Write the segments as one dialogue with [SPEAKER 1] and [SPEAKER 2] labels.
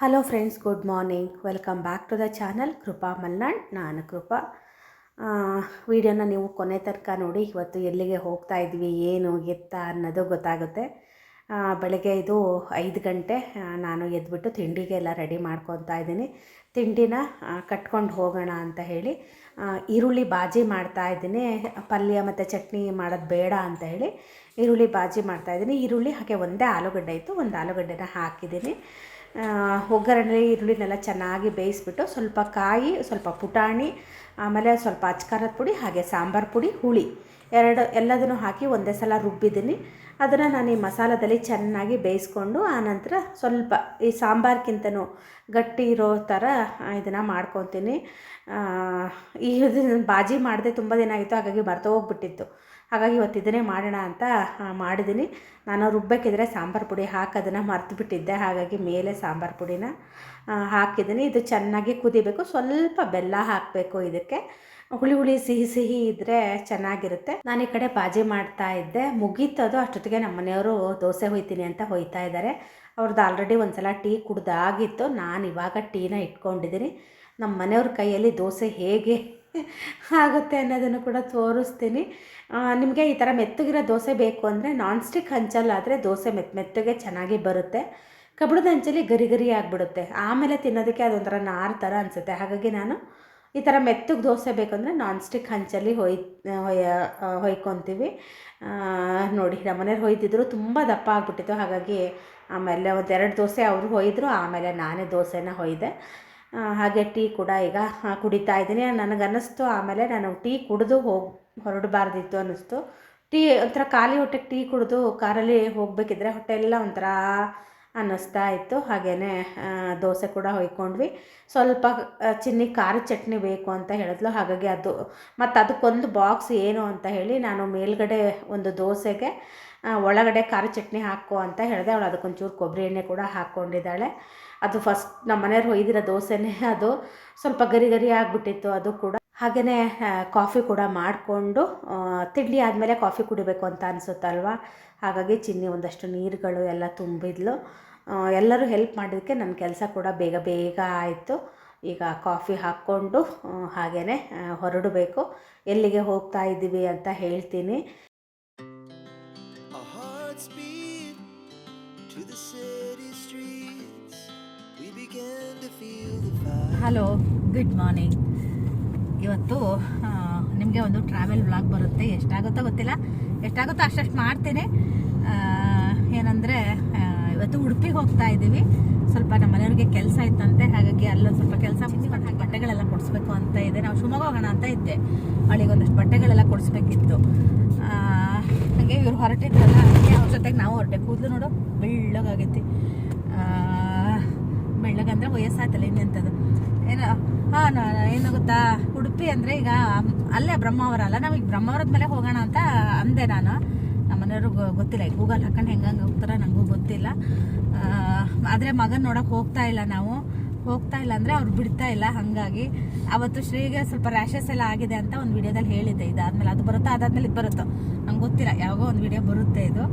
[SPEAKER 1] Hello friends good morning welcome back to the
[SPEAKER 2] channel Krupa Malnad ನಾನು ಕೃಪಾ ವಿಡಿಯೋನ ನೀವು ಕೊನೆ ತನಕ ನೋಡಿ, ಇವತ್ತು ಎಲ್ಲಿಗೆ ಹೋಗ್ತಾ ಇದ್ವಿ, ಏನು, ಎತ್ತ ಅನ್ನೋದು ಗೊತ್ತಾಗುತ್ತೆ. ಬೆಳಗ್ಗೆ ಇದು ಐದು ಗಂಟೆ ನಾನು ಎದ್ಬಿಟ್ಟು ತಿಂಡಿಗೆಲ್ಲ ರೆಡಿ ಮಾಡ್ಕೊತಾ ಇದ್ದೀನಿ. ತಿಂಡಿನ ಕಟ್ಕೊಂಡು ಹೋಗೋಣ ಅಂತ ಹೇಳಿ ಈರುಳ್ಳಿ ಬಾಜಿ ಮಾಡ್ತಾ ಇದ್ದೀನಿ. ಪಲ್ಯ ಮತ್ತು ಚಟ್ನಿ ಮಾಡೋದು ಬೇಡ ಅಂತ ಹೇಳಿ, ಈರುಳ್ಳಿ ಬಾಜಿ ಮಾಡ್ತಾ ಇದ್ದೀನಿ. ಈರುಳ್ಳಿ ಹಾಗೆ ಒಂದೇ ಆಲೂಗಡ್ಡೆ ಇತ್ತು, ಒಂದು ಆಲೂಗಡ್ಡೆನ ಹಾಕಿದ್ದೀನಿ. ಒಗ್ಗರಣೆ, ಈರುಳ್ಳಿನೆಲ್ಲ ಚೆನ್ನಾಗಿ ಬೇಯಿಸ್ಬಿಟ್ಟು ಸ್ವಲ್ಪ ಕಾಯಿ, ಸ್ವಲ್ಪ ಪುಟಾಣಿ, ಆಮೇಲೆ ಸ್ವಲ್ಪ ಅಚ್ಕಾರದ ಪುಡಿ, ಹಾಗೆ ಸಾಂಬಾರು ಪುಡಿ, ಹುಳಿ. ಎರಡು, ಎಲ್ಲದನ್ನು ಹಾಕಿ ಒಂದೇ ಸಲ ರುಬ್ಬಿದ್ದೀನಿ. ಅದನ್ನು ನಾನು ಈ ಮಸಾಲದಲ್ಲಿ ಚೆನ್ನಾಗಿ ಬೇಯಿಸ್ಕೊಂಡು ಆನಂತರ ಸ್ವಲ್ಪ ಈ ಸಾಂಬಾರ್ಗಿಂತನೂ ಗಟ್ಟಿ ಇರೋ ಥರ ಇದನ್ನು ಮಾಡ್ಕೊತೀನಿ. ಈ ಬಾಜಿ ಮಾಡಿದೆ ತುಂಬ ದಿನ ಆಗಿತ್ತು ಹಾಗಾಗಿ ಬರ್ತಾ ಹೋಗ್ಬಿಟ್ಟಿತ್ತು. ಹಾಗಾಗಿ ಇವತ್ತು ಇದನ್ನೇ ಮಾಡೋಣ ಅಂತ ಮಾಡಿದ್ದೀನಿ ನಾನು ರುಬ್ಬಬೇಕಿದ್ರೆ ಸಾಂಬಾರು ಪುಡಿ ಹಾಕೋದನ್ನು ಮರ್ತು ಬಿಟ್ಟಿದ್ದೆ ಹಾಗಾಗಿ ಮೇಲೆ ಸಾಂಬಾರು ಪುಡಿನ ಹಾಕಿದ್ದೀನಿ ಇದು ಚೆನ್ನಾಗಿ ಕುದಿಬೇಕು, ಸ್ವಲ್ಪ ಬೆಲ್ಲ ಹಾಕಬೇಕು ಇದಕ್ಕೆ. ಹುಳಿ ಹುಳಿ ಸಿಹಿ ಸಿಹಿ ಇದ್ದರೆ ಚೆನ್ನಾಗಿರುತ್ತೆ. ನಾನು ಈ ಕಡೆ ಬಾಜಿ ಮಾಡ್ತಾ ಇದ್ದೆ. ಅದು ಅಷ್ಟೊತ್ತಿಗೆ ನಮ್ಮ ಮನೆಯವರು ದೋಸೆ ಹೊಯ್ತೀನಿ ಅಂತ ಹೊಯ್ತಾ ಇದ್ದಾರೆ. ಅವ್ರದ್ದು ಆಲ್ರೆಡಿ ಒಂದು ಸಲ ಟೀ ಕುಡ್ದಾಗಿತ್ತು. ನಾನು ಇವಾಗ ಟೀನ ಇಟ್ಕೊಂಡಿದ್ದೀನಿ. ನಮ್ಮ ಮನೆಯವ್ರ ಕೈಯಲ್ಲಿ ದೋಸೆ ಹೇಗೆ ಆಗುತ್ತೆ ಅನ್ನೋದನ್ನು ಕೂಡ ತೋರಿಸ್ತೀನಿ. ನಿಮಗೆ ಈ ಥರ ಮೆತ್ತಗಿರೋ ದೋಸೆ ಬೇಕು ಅಂದರೆ ನಾನ್ ಸ್ಟಿಕ್ ಹಂಚಲ್ಲಾದರೆ ದೋಸೆ ಮೆತ್ತ ಮೆತ್ತಗೆ ಚೆನ್ನಾಗಿ ಬರುತ್ತೆ. ಕಬ್ಬಣದ ಹಂಚಲ್ಲಿ ಗರಿ ಗರಿ ಆಗಿಬಿಡುತ್ತೆ. ಆಮೇಲೆ ತಿನ್ನೋದಕ್ಕೆ ಅದೊಂಥರ ನಾರು ಥರ ಅನಿಸುತ್ತೆ. ಹಾಗಾಗಿ ನಾನು ಈ ಥರ ಮೆತ್ತಗೆ ದೋಸೆ ಬೇಕಂದರೆ ನಾನ್ ಸ್ಟಿಕ್ ಹಂಚಲ್ಲಿ ಹೊಯ್ ಹೊಯ್ಯ ಹೊಯ್ಕೊತೀವಿ. ನೋಡಿ ನಮ್ಮನೇಲಿ ಹೊಯ್ದಿದ್ರು ತುಂಬ ದಪ್ಪ ಆಗಿಬಿಟ್ಟಿತ್ತು. ಹಾಗಾಗಿ ಆಮೇಲೆ ಒಂದೆರಡು ದೋಸೆ ಅವರು ಹೊಯ್ದರು. ಆಮೇಲೆ ನಾನೇ ದೋಸೆನ ಹೊಯ್ದೆ. ಹಾಗೆ ಟೀ ಕೂಡ ಈಗ ಕುಡಿತಾ ಇದ್ದೀನಿ. ನನಗನ್ನಿಸ್ತು, ಆಮೇಲೆ ನಾನು ಟೀ ಕುಡಿದು ಹೋಗಿ, ಹೊರಡಬಾರ್ದಿತ್ತು ಅನ್ನಿಸ್ತು. ಟೀ ಒಂಥರ ಖಾಲಿ ಹೊಟ್ಟೆಗೆ ಟೀ ಕುಡಿದು ಕಾರಲ್ಲಿ ಹೋಗಬೇಕಿದ್ರೆ ಹೊಟ್ಟೆ ಎಲ್ಲ ಒಂಥರ ಅನ್ನಿಸ್ತಾ ಇತ್ತು. ಹಾಗೆಯೇ ದೋಸೆ ಕೂಡ ಹೊಯ್ಕೊಂಡ್ವಿ ಸ್ವಲ್ಪ ಚಿನ್ನಿ ಖಾರದ ಚಟ್ನಿ ಬೇಕು ಅಂತ ಹೇಳಿದ್ಲು. ಹಾಗಾಗಿ ಅದು, ಮತ್ತು ಅದಕ್ಕೊಂದು ಬಾಕ್ಸ್ ಏನು ಅಂತ ಹೇಳಿ ನಾನು ಮೇಲ್ಗಡೆ ಒಂದು ದೋಸೆಗೆ ಒಳಗಡೆ ಖಾರ ಚಟ್ನಿ ಹಾಕು ಅಂತ ಹೇಳಿದೆ. ಅವಳು ಅದಕ್ಕೊಂಚೂರು ಕೊಬ್ಬರಿ ಎಣ್ಣೆ ಕೂಡ ಹಾಕ್ಕೊಂಡಿದ್ದಾಳೆ ಅದು ಫಸ್ಟ್ ನಮ್ಮ ಮನೆಯವ್ರು ಒಯ್ದಿರೋ ದೋಸೆನೇ ಅದು. ಸ್ವಲ್ಪ ಗರಿ ಗರಿ ಆಗಿಬಿಟ್ಟಿತ್ತು ಅದು ಕೂಡ. ಹಾಗೆಯೇ ಕಾಫಿ ಕೂಡ ಮಾಡಿಕೊಂಡು ತಿಂಡಿ ಆದಮೇಲೆ ಕಾಫಿ ಕುಡಿಬೇಕು ಅಂತ ಅನಿಸುತ್ತಲ್ವ? ಹಾಗಾಗಿ ಚಿನ್ನಿ ಒಂದಷ್ಟು ನೀರುಗಳು ಎಲ್ಲ ತುಂಬಿದ್ಲು. ಎಲ್ಲರೂ ಹೆಲ್ಪ್ ಮಾಡಿದ್ದಕ್ಕೆ ನನ್ನ ಕೆಲಸ ಕೂಡ ಬೇಗ ಬೇಗ ಆಯಿತು. ಈಗ ಕಾಫಿ ಹಾಕ್ಕೊಂಡು ಹಾಗೆಯೇ ಹೊರಡಬೇಕು. ಎಲ್ಲಿಗೆ ಹೋಗ್ತಾ ಇದ್ದೀವಿ ಅಂತ ಹೇಳ್ತೀನಿ.
[SPEAKER 3] ಹಲೋ ಗುಡ್ ಮಾರ್ನಿಂಗ್ ಇವತ್ತು ನಿಮಗೆ ಒಂದು ಟ್ರಾವೆಲ್ ವ್ಲಾಗ್ ಬರುತ್ತೆ. ಎಷ್ಟಾಗುತ್ತೋ ಗೊತ್ತಿಲ್ಲ. ಎಷ್ಟಾಗುತ್ತೋ ಅಷ್ಟಷ್ಟು ಮಾಡ್ತೀನಿ. ಏನಂದರೆ ಇವತ್ತು ಉಡುಪಿಗೆ ಹೋಗ್ತಾ ಇದ್ದೀವಿ. ಸ್ವಲ್ಪ ನಮ್ಮ ಮನೆಯವ್ರಿಗೆ ಕೆಲಸ ಇತ್ತಂತೆ. ಹಾಗಾಗಿ ಅಲ್ಲೊಂದು ಸ್ವಲ್ಪ ಕೆಲಸ ಹಾಗೆ ಬಟ್ಟೆಗಳೆಲ್ಲ ಕೊಡಿಸ್ಬೇಕು ಅಂತ ಇದೆ. ನಾವು ಶಿವಮೊಗ್ಗ ಹೋಗೋಣ ಅಂತ ಇದ್ದೆ. ಅವಳಿಗೆ ಒಂದಷ್ಟು ಬಟ್ಟೆಗಳೆಲ್ಲ ಕೊಡಿಸ್ಬೇಕಿತ್ತು. ಹಾಗೆ ಇವ್ರು ಹೊರಟಿದ್ರಲ್ಲ, ಅವ್ರ ಜೊತೆಗೆ ನಾವು ಹೊರಟೆ. ಕೂದಲು ನೋಡು, ಬೆಳ್ಳಗಾಗೈತಿ. ಬೆಳ್ಳಗಂದ್ರೆ ವಯಸ್ಸಾಯ್ತಲ್ಲ ಇನ್ನೆಂಥದ್ದು. ಏನು, ಹಾಂ ಏನು ಗೊತ್ತಾ ಉಡುಪಿ ಅಂದರೆ ಈಗ ಅಲ್ಲೇ ಬ್ರಹ್ಮಾವರ ಅಲ್ಲ? ನಮಗೆ ಬ್ರಹ್ಮಾವರದ ಮೇಲೆ ಹೋಗೋಣ ಅಂತ ಅಂದೆ ನಾನು. ನಮ್ಮ ಮನೆಯವ್ರಿಗೆ ಗೊತ್ತಿಲ್ಲ. ಈಗ ಗೂಗಲ್ ಹಾಕೊಂಡು ಹೆಂಗಂಗೆ ಹೋಗ್ತಾರ ನನಗೂ ಗೊತ್ತಿಲ್ಲ. ಆದರೆ ಮಗನ ನೋಡೋಕೆ ಹೋಗ್ತಾ ಇಲ್ಲ ನಾವು. ಹೋಗ್ತಾ ಇಲ್ಲ ಅಂದರೆ ಅವ್ರು ಬಿಡ್ತಾ ಇಲ್ಲ ಹಾಗಾಗಿ. ಅವತ್ತು ಶ್ರೀಗೆ ಸ್ವಲ್ಪ ರ್ಯಾಷಸ್ ಎಲ್ಲ ಆಗಿದೆ ಅಂತ ಒಂದು ವಿಡಿಯೋದಲ್ಲಿ ಹೇಳಿದ್ದೆ. ಇದಾದ್ಮೇಲೆ ಅದು ಬರುತ್ತೋ? ಅದಾದ್ಮೇಲೆ ಇದು ಬರುತ್ತೋ? ನಂಗೆ ಗೊತ್ತಿಲ್ಲ. ಯಾವಾಗೋ ಒಂದು ವಿಡಿಯೋ ಬರುತ್ತೆ ಇದು.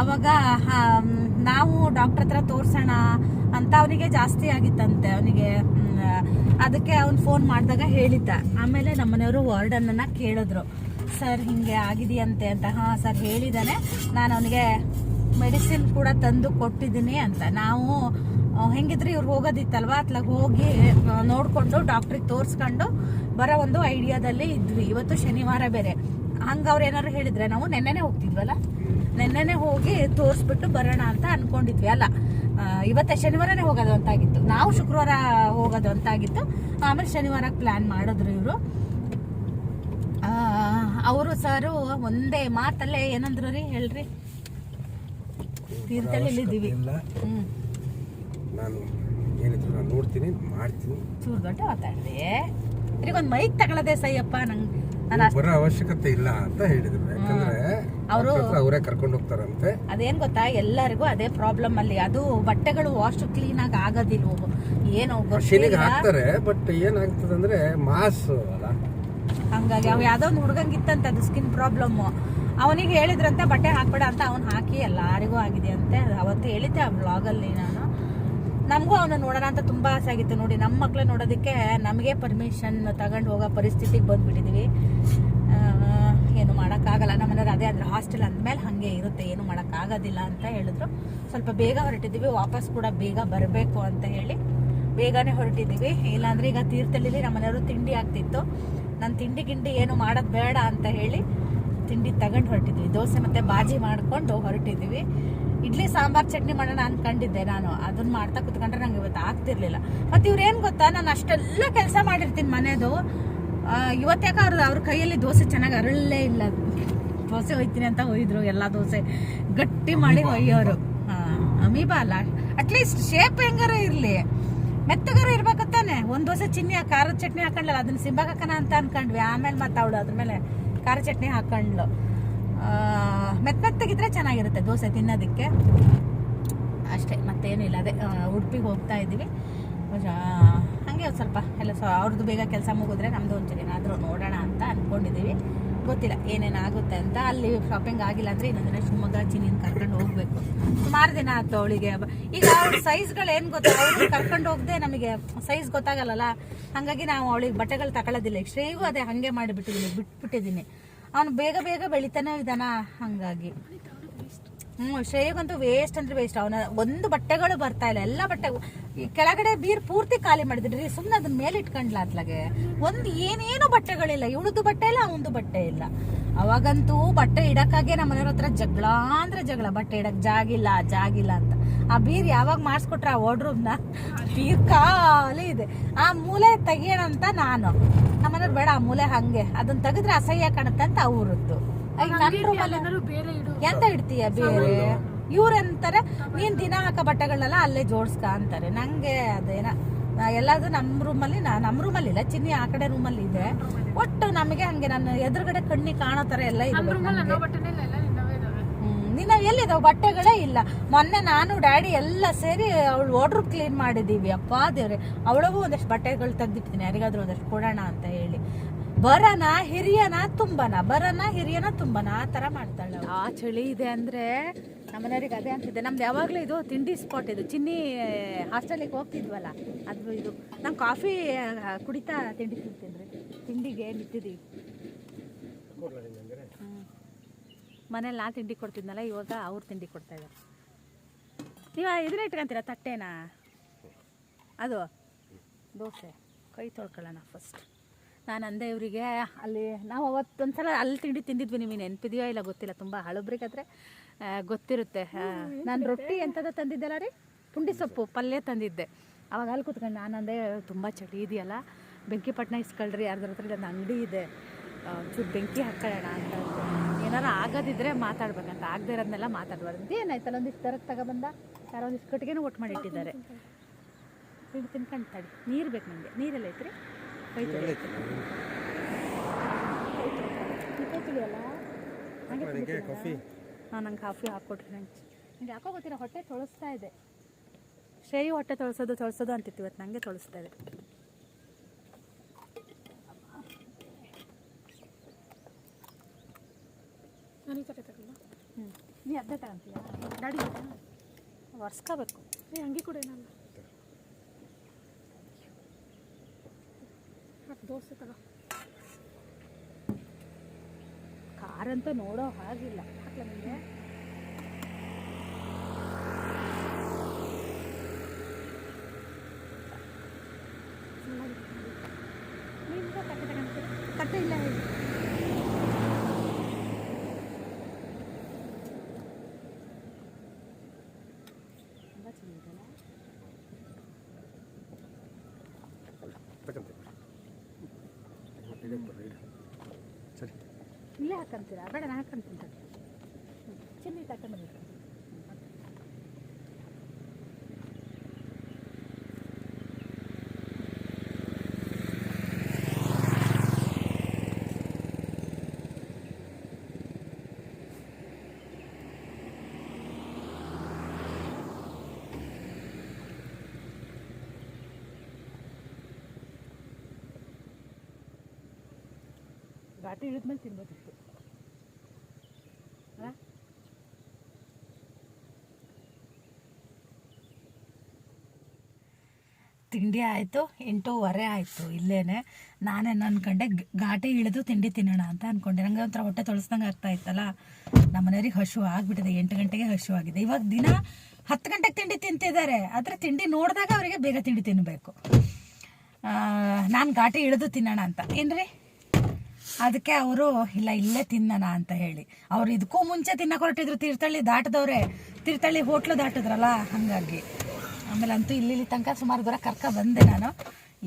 [SPEAKER 3] ಆವಾಗ ನಾವು ಡಾಕ್ಟರ್ ಹತ್ರ ತೋರ್ಸೋಣ ಅಂತ ಅವನಿಗೆ ಜಾಸ್ತಿ ಆಗಿತ್ತಂತೆ. ಅವನಿಗೆ ಅದಕ್ಕೆ ಅವ್ನು ಫೋನ್ ಮಾಡಿದಾಗ ಹೇಳಿದ್ದ. ಆಮೇಲೆ ನಮ್ಮನೆಯವರು ವಾರ್ಡನ್ನ ಕೇಳಿದ್ರು. ಸರ್, ಹಿಂಗೆ ಆಗಿದೆಯಂತೆ ಅಂತ. ಹಾಂ, ಸರ್ ಹೇಳಿದ್ದಾನೆ. ನಾನು ಅವನಿಗೆ ಮೆಡಿಸಿನ್ ಕೂಡ ತಂದು ಕೊಟ್ಟಿದ್ದೀನಿ ಅಂತ. ನಾವು ಹೆಂಗಿದ್ರೆ ಇವ್ರು ಹೋಗೋದಿತ್ತಲ್ವಾ? ಅತ್ಲಾಗ ಹೋಗಿ ನೋಡ್ಕೊಂಡು ಡಾಕ್ಟ್ರಿಗೆ ತೋರಿಸ್ಕೊಂಡು ಬರೋ ಒಂದು ಐಡಿಯಾದಲ್ಲಿ ಇದ್ವಿ. ಇವತ್ತು ಶನಿವಾರ ಬೇರೆ. ಹಂಗೆ ಅವ್ರು ಏನಾರು ಹೇಳಿದ್ರೆ ನಾವು ನೆನ್ನೆನೆ ಹೋಗ್ತಿದ್ವಲ್ಲ? ನೆನ್ನೆನೆ ಹೋಗಿ ತೋರಿಸ್ಬಿಟ್ಟು ಬರೋಣ ಅಂತ ಅನ್ಕೊಂಡಿದ್ವಿ. ಅಲ್ಲ ಇವತ್ತೆ ಶನಿವಾರನೇ ಹೋಗೋದು ಅಂತಾಗಿತ್ತು. ನಾವು ಶುಕ್ರವಾರ ಹೋಗೋದು ಅಂತಾಗಿತ್ತು. ಆಮೇಲೆ ಶನಿವಾರ ಪ್ಲಾನ್ ಮಾಡಿದ್ರು ಇವರು. ಅವರು ಸರು ಒಂದೇ ಮಾತಲ್ಲೇ ಏನಂದ್ರು ರೀ? ಹೇಳ್ರಿ. ತೀರ್ಥಹಳ್ಳಿಲಿದ್ದೀವಿ
[SPEAKER 4] ಇದ್ದೀವಿ
[SPEAKER 3] ಹ್ಮ್.
[SPEAKER 4] ನಾನು ಏನಿದ್ರು ನಾನು ನೋಡ್ತೀನಿ ಮಾಡ್ತೀನಿ.
[SPEAKER 3] ಚೂರು ಮಾತಾಡ್ದೆ ಒಂದು ಮೈಕ್ ತಗೊಳ್ಳದೆ ಸೈಯಪ್ಪ ನಂಗೆ. ನಾನು
[SPEAKER 4] ಬರೋ ಅವಶ್ಯಕತೆ ಇಲ್ಲ ಅಂತ ಹೇಳಿದ್ರು. ಯಾಕಂದ್ರೆ
[SPEAKER 3] ಅವರು
[SPEAKER 4] ಅವರೇ ಕರ್ಕೊಂಡು ಹೋಗ್ತಾರಂತೆ
[SPEAKER 3] ಅದೇನ್ ಗೊತ್ತಾ? ಎಲ್ಲರಿಗೂ ಅದೇ ಪ್ರಾಬ್ಲಮ್ ಅಲ್ಲಿ. ಅದು ಬಟ್ಟೆಗಳು ವಾಶ್ ಕ್ಲೀನ್ ಆಗಿ ಆಗೋದಿಲ್ವ ಏನೋ
[SPEAKER 4] ಮಷೀನಿಗೆ ಹಾಕ್ತಾರೆ ಬಟ್ ಏನಾಗ್ತದೆ ಅಂದ್ರೆ ಮಾಸ್ ಅಲ್ಲ.
[SPEAKER 3] ಹಂಗಾಗಿ ಅವ್ ಯಾವ್ದೋ ಒಂದು ಹುಡುಗಂಗಿತ್ತಂತ ಅದು ಸ್ಕಿನ್ ಪ್ರಾಬ್ಲಮ್ ಅವನಿಗೆ ಹೇಳಿದ್ರಂತೆ ಬಟ್ಟೆ ಹಾಕ್ಬೇಡ ಅಂತ ಅವ್ನು ಹಾಕಿ ಎಲ್ಲಾರಿಗೂ ಆಗಿದೆ ಅಂತೆ. ಅವತ್ತು ಹೇಳಿದ್ದೆ ಆ ಬ್ಲಾಗಲ್ಲಿ ನಾನು. ನಮಗೂ ಅವನ್ನ ನೋಡೋಣ ಅಂತ ತುಂಬಾ ಆಸೆ ಆಗಿತ್ತು ನೋಡಿ. ನಮ್ಮ ಮಕ್ಕಳು ನೋಡೋದಕ್ಕೆ ನಮಗೆ ಪರ್ಮಿಷನ್ ತಗೊಂಡು ಹೋಗೋ ಪರಿಸ್ಥಿತಿಗೆ ಬಂದ್ಬಿಟ್ಟಿದ್ದೀವಿ ಏನು ಮಾಡೋಕ್ಕಾಗಲ್ಲ. ನಮ್ಮನೆಯವ್ರು ಅದೇ ಅಂದ್ರೆ ಹಾಸ್ಟೆಲ್ ಅಂದಮೇಲೆ ಹಾಗೆ ಇರುತ್ತೆ. ಏನು ಮಾಡೋಕ್ಕಾಗೋದಿಲ್ಲ ಅಂತ ಹೇಳಿದ್ರು. ಸ್ವಲ್ಪ ಬೇಗ ಹೊರಟಿದ್ದೀವಿ. ವಾಪಸ್ ಕೂಡ ಬೇಗ ಬರಬೇಕು ಅಂತ ಹೇಳಿ ಬೇಗನೆ ಹೊರಟಿದ್ದೀವಿ. ಇಲ್ಲಾಂದ್ರೆ ಈಗ ತೀರ್ಥಹಳ್ಳಿಲಿ ನಮ್ಮನೆಯವರು ತಿಂಡಿ ಆಗ್ತಿತ್ತು. ನಾನು ತಿಂಡಿ ಗಿಂಡಿ ಏನು ಮಾಡೋದು ಬೇಡ ಅಂತ ಹೇಳಿ ತಿಂಡಿ ತಗೊಂಡು ಹೊರಟಿದ್ವಿ. ದೋಸೆ ಮತ್ತು ಬಾಜಿ ಮಾಡಿಕೊಂಡು ಹೊರಟಿದ್ವಿ ಇಡ್ಲಿ ಸಾಂಬಾರ್ ಚಟ್ನಿ ಮಾಡೋಣ ಅನ್ಕೊಂಡಿದ್ದೆ ನಾನು. ಅದನ್ನ ಮಾಡ್ತಾ ಕುತ್ಕೊಂಡ್ರೆ ನಂಗೆ ಇವತ್ತು ಆಗ್ತಿರ್ಲಿಲ್ಲ. ಮತ್ತೆ ಇವ್ರೇನ್ ಗೊತ್ತಾ? ನಾನು ಅಷ್ಟೆಲ್ಲ ಕೆಲಸ ಮಾಡಿರ್ತೀನಿ ಮನೆದು. ಇವತ್ತೇಕ ಅವ್ರ ಅವ್ರ ಕೈಯಲ್ಲಿ ದೋಸೆ ಚೆನ್ನಾಗಿ ಅರಳಲೇ ಇಲ್ಲ. ದೋಸೆ ಒಯ್ತೀನಿ ಅಂತ ಒಯ್ದ್ರು ಎಲ್ಲ ದೋಸೆ ಗಟ್ಟಿ ಮಾಡಿ ಒಯ್ಯೋರು. ಅಮೀಬಾ ಅಲ್ಲ. ಅಟ್ಲೀಸ್ಟ್ ಶೇಪ್ ಹೆಂಗಾರ ಇರ್ಲಿ. ಮೆತ್ತಗಾರ ಇರ್ಬೇಕು ತಾನೆ ಒಂದ್ ದೋಸೆ ಚಿನ್ನಿ ಖಾರದ ಚಟ್ನಿ ಹಾಕೊಂಡ್ಲಲ್ಲ ಅದನ್ನ ಸಿಂಬಾಕನ ಅಂತ ಅನ್ಕೊಂಡ್ವಿ. ಆಮೇಲೆ ಮತ್ತೆ ಅವಳು ಅದ್ರ ಮೇಲೆ ಖಾರ ಚಟ್ನಿ ಹಾಕೊಂಡ್ಲು ಮೆತ್ತಗಿದ್ರೆ ಚೆನ್ನಾಗಿರುತ್ತೆ ದೋಸೆ ತಿನ್ನೋದಕ್ಕೆ. ಅಷ್ಟೇ ಮತ್ತೇನಿಲ್ಲ ಅದೇ ಉಡುಪಿಗೆ ಹೋಗ್ತಾ ಇದ್ದೀವಿ. ಹಾಗೆ ಒಂದ್ ಸ್ವಲ್ಪ ಎಲ್ಲ ಸೊ ಅವ್ರದ್ದು ಬೇಗ ಕೆಲಸ ಮುಗಿದ್ರೆ ನಮ್ದು ಒಂಚೂರು ಏನಾದರೂ ನೋಡೋಣ ಅಂತ ಅಂದ್ಕೊಂಡಿದ್ದೀವಿ ಗೊತ್ತಿಲ್ಲ, ಏನೇನಾಗುತ್ತೆ ಅಂತ. ಅಲ್ಲಿ ಶಾಪಿಂಗ್ ಆಗಿಲ್ಲ ಅಂದರೆ ಇನ್ನೊಂದು ದಿನ ಶಿವಮೊಗ್ಗ, ಚಿನ್ನಿನ ಕರ್ಕೊಂಡು ಹೋಗಬೇಕು. ಸುಮಾರು ದಿನ ಆಯ್ತು ಅವಳಿಗೆ. ಈಗ ಅವ್ರ ಸೈಜ್ಗಳು ಏನು ಗೊತ್ತಾ? ಅವ್ರಿಗೆ ಕರ್ಕೊಂಡು ಹೋಗದೆ ನಮಗೆ ಸೈಜ್ ಗೊತ್ತಾಗಲ್ಲಲ್ಲ? ಹಾಗಾಗಿ ನಾವು ಅವಳಿಗೆ ಬಟ್ಟೆಗಳು ತಗೊಳ್ಳೋದಿಲ್ಲ ಶ್ರೇಯು ಅದೇ ಹಾಗೆ ಮಾಡಿಬಿಟ್ಟಿದ್ದೀನಿ ಬಿಟ್ಬಿಟ್ಟಿದ್ದೀನಿ ಅವನು ಬೇಗ ಬೇಗ ಬೆಳಿತಾನೆ ಇದ್ದಾನ? ಹಂಗಾಗಿ. ಹ್ಮ್, ಶ್ರೇಯಗಂತೂ ವೇಸ್ಟ್ ಅಂದ್ರೆ ವೇಸ್ಟ್ ಅವನ ಒಂದು ಬಟ್ಟೆಗಳು ಬರ್ತಾ ಇಲ್ಲ, ಎಲ್ಲ ಬಟ್ಟೆ ಕೆಳಗಡೆ ಬೀರ್ ಪೂರ್ತಿ ಖಾಲಿ ಮಾಡಿದ್ರಿ ಸುಮ್ಮನೆ ಅದನ್ನ ಮೇಲೆ ಇಟ್ಕೊಂಡ್ಲ ಅತ್ಲಾಗೆ? ಒಂದು ಏನೇನು ಬಟ್ಟೆಗಳಿಲ್ಲ, ಇವಳದ್ದು ಬಟ್ಟೆ ಇಲ್ಲ ಅವನದು ಬಟ್ಟೆ ಇಲ್ಲ. ಅವಾಗಂತೂ ಬಟ್ಟೆ ಇಡಕ್ಕಾಗೆ ನಮ್ಮ ಮನೆಯವ್ರ ಹತ್ರ ಜಗಳ ಅಂದ್ರೆ ಜಗಳ, ಬಟ್ಟೆ ಇಡಕ್ ಜಾಗಿಲ್ಲ ಜಾಗಿಲ್ಲ ಅಂತ. ಆ ಬೀರ್ ಯಾವಾಗ ಮಾಡಿಸ್ಕೊಟ್ರ ಆ ವಾರ್ಡ್ರೂಮ್ನ ಬೀರ್ ಖಾಲಿ ಇದೆ. ಆ ಮೂಲೆ ತೆಗಿಯೋಣ ಅಂತ ನಾನು ನಮ್ಮನೆಯವ್ರು ಬೇಡ, ಆ ಮೂಲೆ ಹಂಗೆ. ಅದನ್ನ ತೆಗೆದ್ರೆ ಅಸಹ್ಯ ಕಾಣುತ್ತೆ ಅಂತ ಅವ್ರದ್ದು. ಎಂತ ಇಡ್ತೀಯ ಬೇರೆ? ಇವ್ರಂತಾರೆ ನೀನ್ ದಿನ ಹಾಕೋ ಬಟ್ಟೆಗಳನ್ನೆಲ್ಲ ಅಲ್ಲೇ ಜೋಡ್ಸ್ಕ ಅಂತಾರೆ. ನಂಗೆ ಅದೇನ ಎಲ್ಲಾದ್ರೂ ನಮ್ ನಮ್ಮ ರೂಮಲ್ಲಿ ನಮ್ಮ ರೂಮಲ್ಲಿ ಇಲ್ಲ ಚಿನ್ನಿ ಆ ಕಡೆ ರೂಮಲ್ಲಿ ಇದೆ. ಒಟ್ಟು ನಮಗೆ ಹಂಗೆ ನನ್ನ ಎದುರುಗಡೆ ಕಣ್ಣಿ ಕಾಣೋ ತರ ಎಲ್ಲ ಇದೆ. ನಿನ್ನ ಎಲ್ಲಿದಾವ? ಬಟ್ಟೆಗಳೇ ಇಲ್ಲ. ಮೊನ್ನೆ ನಾನು ಡ್ಯಾಡಿ ಎಲ್ಲ ಸೇರಿ ಅವಳು ವಾರ್ಡ್ರು ಕ್ಲೀನ್ ಮಾಡಿದೀವಿ ಅಪ್ಪ ದೇವ್ರೆ ಅವಳಗೂ ಒಂದಷ್ಟು ಬಟ್ಟೆಗಳು ತೆಗ್ದಿಟ್ಟಿದ್ದೀನಿ. ಯಾರಿಗಾದ್ರೂ ಒಂದಷ್ಟು ಕೊಡೋಣ ಅಂತ ಹೇಳಿ. ಬರನ, ಹಿರಿಯನ, ತುಂಬನ. ಬರನ, ಹಿರಿಯನ, ತುಂಬನ. ಆ ತರ ಮಾಡ್ತಾಳೆ. ಆ ಚಳಿ ಇದೆ ಅಂದ್ರೆ ನಮ್ಮನೆಯವ್ರಿಗೆ ಅದೇ ಅಂತಿದೆ ನಮ್ದು ಯಾವಾಗಲೂ ಇದು ತಿಂಡಿ ಸ್ಪಾಟ್ ಇದು. ಚಿನ್ನಿ ಹಾಸ್ಟೆಲಿಗೆ ಹೋಗ್ತಿದ್ವಲ್ಲ, ಅದು ಇದು. ನಾನು ಕಾಫಿ ಕುಡಿತಾ ತಿಂಡಿ ತಿಂತೀನಿ ತಿಂಡಿಗೆ ನಿಂತಿದ್ದೀವಿ. ಮನೇಲಿ ನಾ ತಿಂಡಿ ಕೊಡ್ತಿದ್ನಲ್ಲ, ಇವಾಗ ಅವ್ರು ತಿಂಡಿ ಕೊಡ್ತಾ ಇದ್ದಾರೆ. ನೀವು ಇದನ್ನ ಇಟ್ಕೊಂತೀರಾ, ತಟ್ಟೆನಾ? ಅದು? ದೋಸೆ. ಕೈ ತೊಳ್ಕೊಳ್ಳೋಣ ಫಸ್ಟ್ ನಾನು ಅಂದೆ ಇವರಿಗೆ, ಅಲ್ಲಿ ನಾವು ಅವತ್ತೊಂದ್ಸಲ ಅಲ್ಲಿ ತಿಂಡಿ ತಿಂದಿದ್ವಿ, ನಿಮಗೆ ನೆನಪಿದೆಯೋ ಇಲ್ಲ ಗೊತ್ತಿಲ್ಲ, ತುಂಬ ಹಳಬ್ರಿಗಾದ್ರೆ ಗೊತ್ತಿರುತ್ತೆ. ನಾನು ರೊಟ್ಟಿ ಎಂಥದ್ದು ತಂದಿದ್ದೆಲ್ಲ ರೀ? ಪುಂಡಿ ಸೊಪ್ಪು, ಪಲ್ಯ ತಂದಿದ್ದೆ. ಅವಾಗ ಅಲ್ಲಿ ಕೂತ್ಕೊಂಡು ನಾನು ಅಂದೆ ತುಂಬ ಚಳಿ ಇದೆಯಲ್ಲ, ಬೆಂಕಿ ಪಟ್ಟಣ ಇಸ್ಕೊಳ್ರಿ, ಯಾರ್ದ್ರ ಹತ್ರ ಇಲ್ಲೊಂದು ಅಂಗಡಿ ಇದೆ. ಚೂರು ಬೆಂಕಿ ಹಾಕೊಳ್ಳೋಣ ಅಂತ. ಏನಾರು ಆಗೋದಿದ್ರೆ ಮಾತಾಡ್ಬೇಕಂತ, ಆಗದೆ ಇರೋದನ್ನೆಲ್ಲ ಮಾತಾಡ್ಬಾರ್ದು. ಏನಾಯ್ತಲ್ಲ ಒಂದಿಷ್ಟು ತರಕ್ಕೆ ತಗೊಬಂದ, ಯಾರೋ ಒಂದಿಷ್ಟು ಕಟ್ಟಿಗೆನೂ ಒಟ್ಟು ಮಾಡಿಟ್ಟಿದ್ದಾರೆ. ತಿಂಡಿ ತಿನ್ಕೊಂಡು ತಡಿ, ನೀರು ಬೇಕು ನನಗೆ ನೀರೆಲ್ಲ ಐತ್ರಿ?
[SPEAKER 4] ಕಾಫಿ
[SPEAKER 3] ಹಾಂ ನಂಗೆ ಕಾಫಿ ಹಾಕ್ಕೊಟ್ರಿ ನಂಗೆ. ನಂಗೆ ಯಾಕೋ ಗೊತ್ತಿಲ್ಲ ಹೊಟ್ಟೆ ತೊಳಸ್ತಾ ಇದೆ. ಶ್ರೇಯಿ ಹೊಟ್ಟೆ ತೊಳಸೋದು ತೊಳಸೋದು ಅಂತಿತ್ತು ಇವತ್ತು ನನಗೆ ತೊಳಸ್ತಾ ಇದೆ. ಹ್ಞೂ ನೀ ಅದೇ ತಗೊಂತೀಯ? ಗಾಡಿ ಒರ್ಸ್ಕೋಬೇಕು. ಏ ಹಂಗೆ ಕೂಡ ಏನಲ್ಲ. ದೋಸೆ ಕಾರ್ ಕಾರಂತೂ ನೋಡೋ ಹಾಗಿಲ್ಲ. ಹಾಕ್ಲ ನಿಮಗೆ ತಟ್ಟೆ ಇಲ್ಲ ಹೇಳಿ ಹಾಕಂತೀರಾ ಬೇಡ ನಾನು ಹಾಕಂತೀನಿ ತಡಿ. ಹ್ಮ್. ಚಿನ್ನಿ ತಗೊಂಡು ಘಾಟಿ ಇಳಿದ್ಮೇಲೆ ತಿನ್ಬೋದಿತ್ತು ತಿಂಡಿ ಆಯಿತು ಎಂಟೂವರೆ ಆಯಿತು ಇಲ್ಲೇ ನಾನೇನು ಅನ್ಕೊಂಡೆ, ಗ್- ಘಾಟಿ ಇಳಿದು ತಿಂಡಿ ತಿನ್ನೋಣ ಅಂತ ಅನ್ಕೊಂಡೆ. ನಂಗೆ ಒಂಥರ ಹೊಟ್ಟೆ ತೊಳಸ್ದಂಗೆ ಆಗ್ತಾ ಇತ್ತಲ್ಲ. ನಮ್ಮ ಮನೆಯವ್ರಿಗೆ ಹಶು ಆಗಿಬಿಟ್ಟಿದೆ, ಎಂಟು ಗಂಟೆಗೆ ಹಶು ಆಗಿದೆ. ಇವಾಗ ದಿನ ಹತ್ತು ಗಂಟೆಗೆ ತಿಂಡಿ ತಿಂತಿದ್ದಾರೆ. ಆದರೆ ತಿಂಡಿ ನೋಡಿದಾಗ ಅವರಿಗೆ ಬೇಗ ತಿಂಡಿ ತಿನ್ನಬೇಕು ನಾನು ಘಾಟಿ ಇಳಿದು ತಿನ್ನೋಣ ಅಂತ. ಏನ್ರಿ? ಅದಕ್ಕೆ ಅವರು, ಇಲ್ಲ, ಇಲ್ಲೇ ತಿನ್ನೋಣ ಅಂತ ಹೇಳಿ. ಅವ್ರು ಇದಕ್ಕೂ ಮುಂಚೆ ತಿನ್ನಕ್ಕೆ ಹೊರಟಿದ್ರು ತೀರ್ಥಹಳ್ಳಿ ದಾಟದವ್ರೆ. ತೀರ್ಥಹಳ್ಳಿ ಹೋಟ್ಲು ದಾಟಿದ್ರಲ್ಲ, ಹಾಗಾಗಿ. ಆಮೇಲೆ ಅಂತೂ ಇಲ್ಲಿ ಇಲ್ಲಿ ತನಕ ಸುಮಾರು ದೂರ ಕರ್ಕ ಬಂದೆ ನಾನು.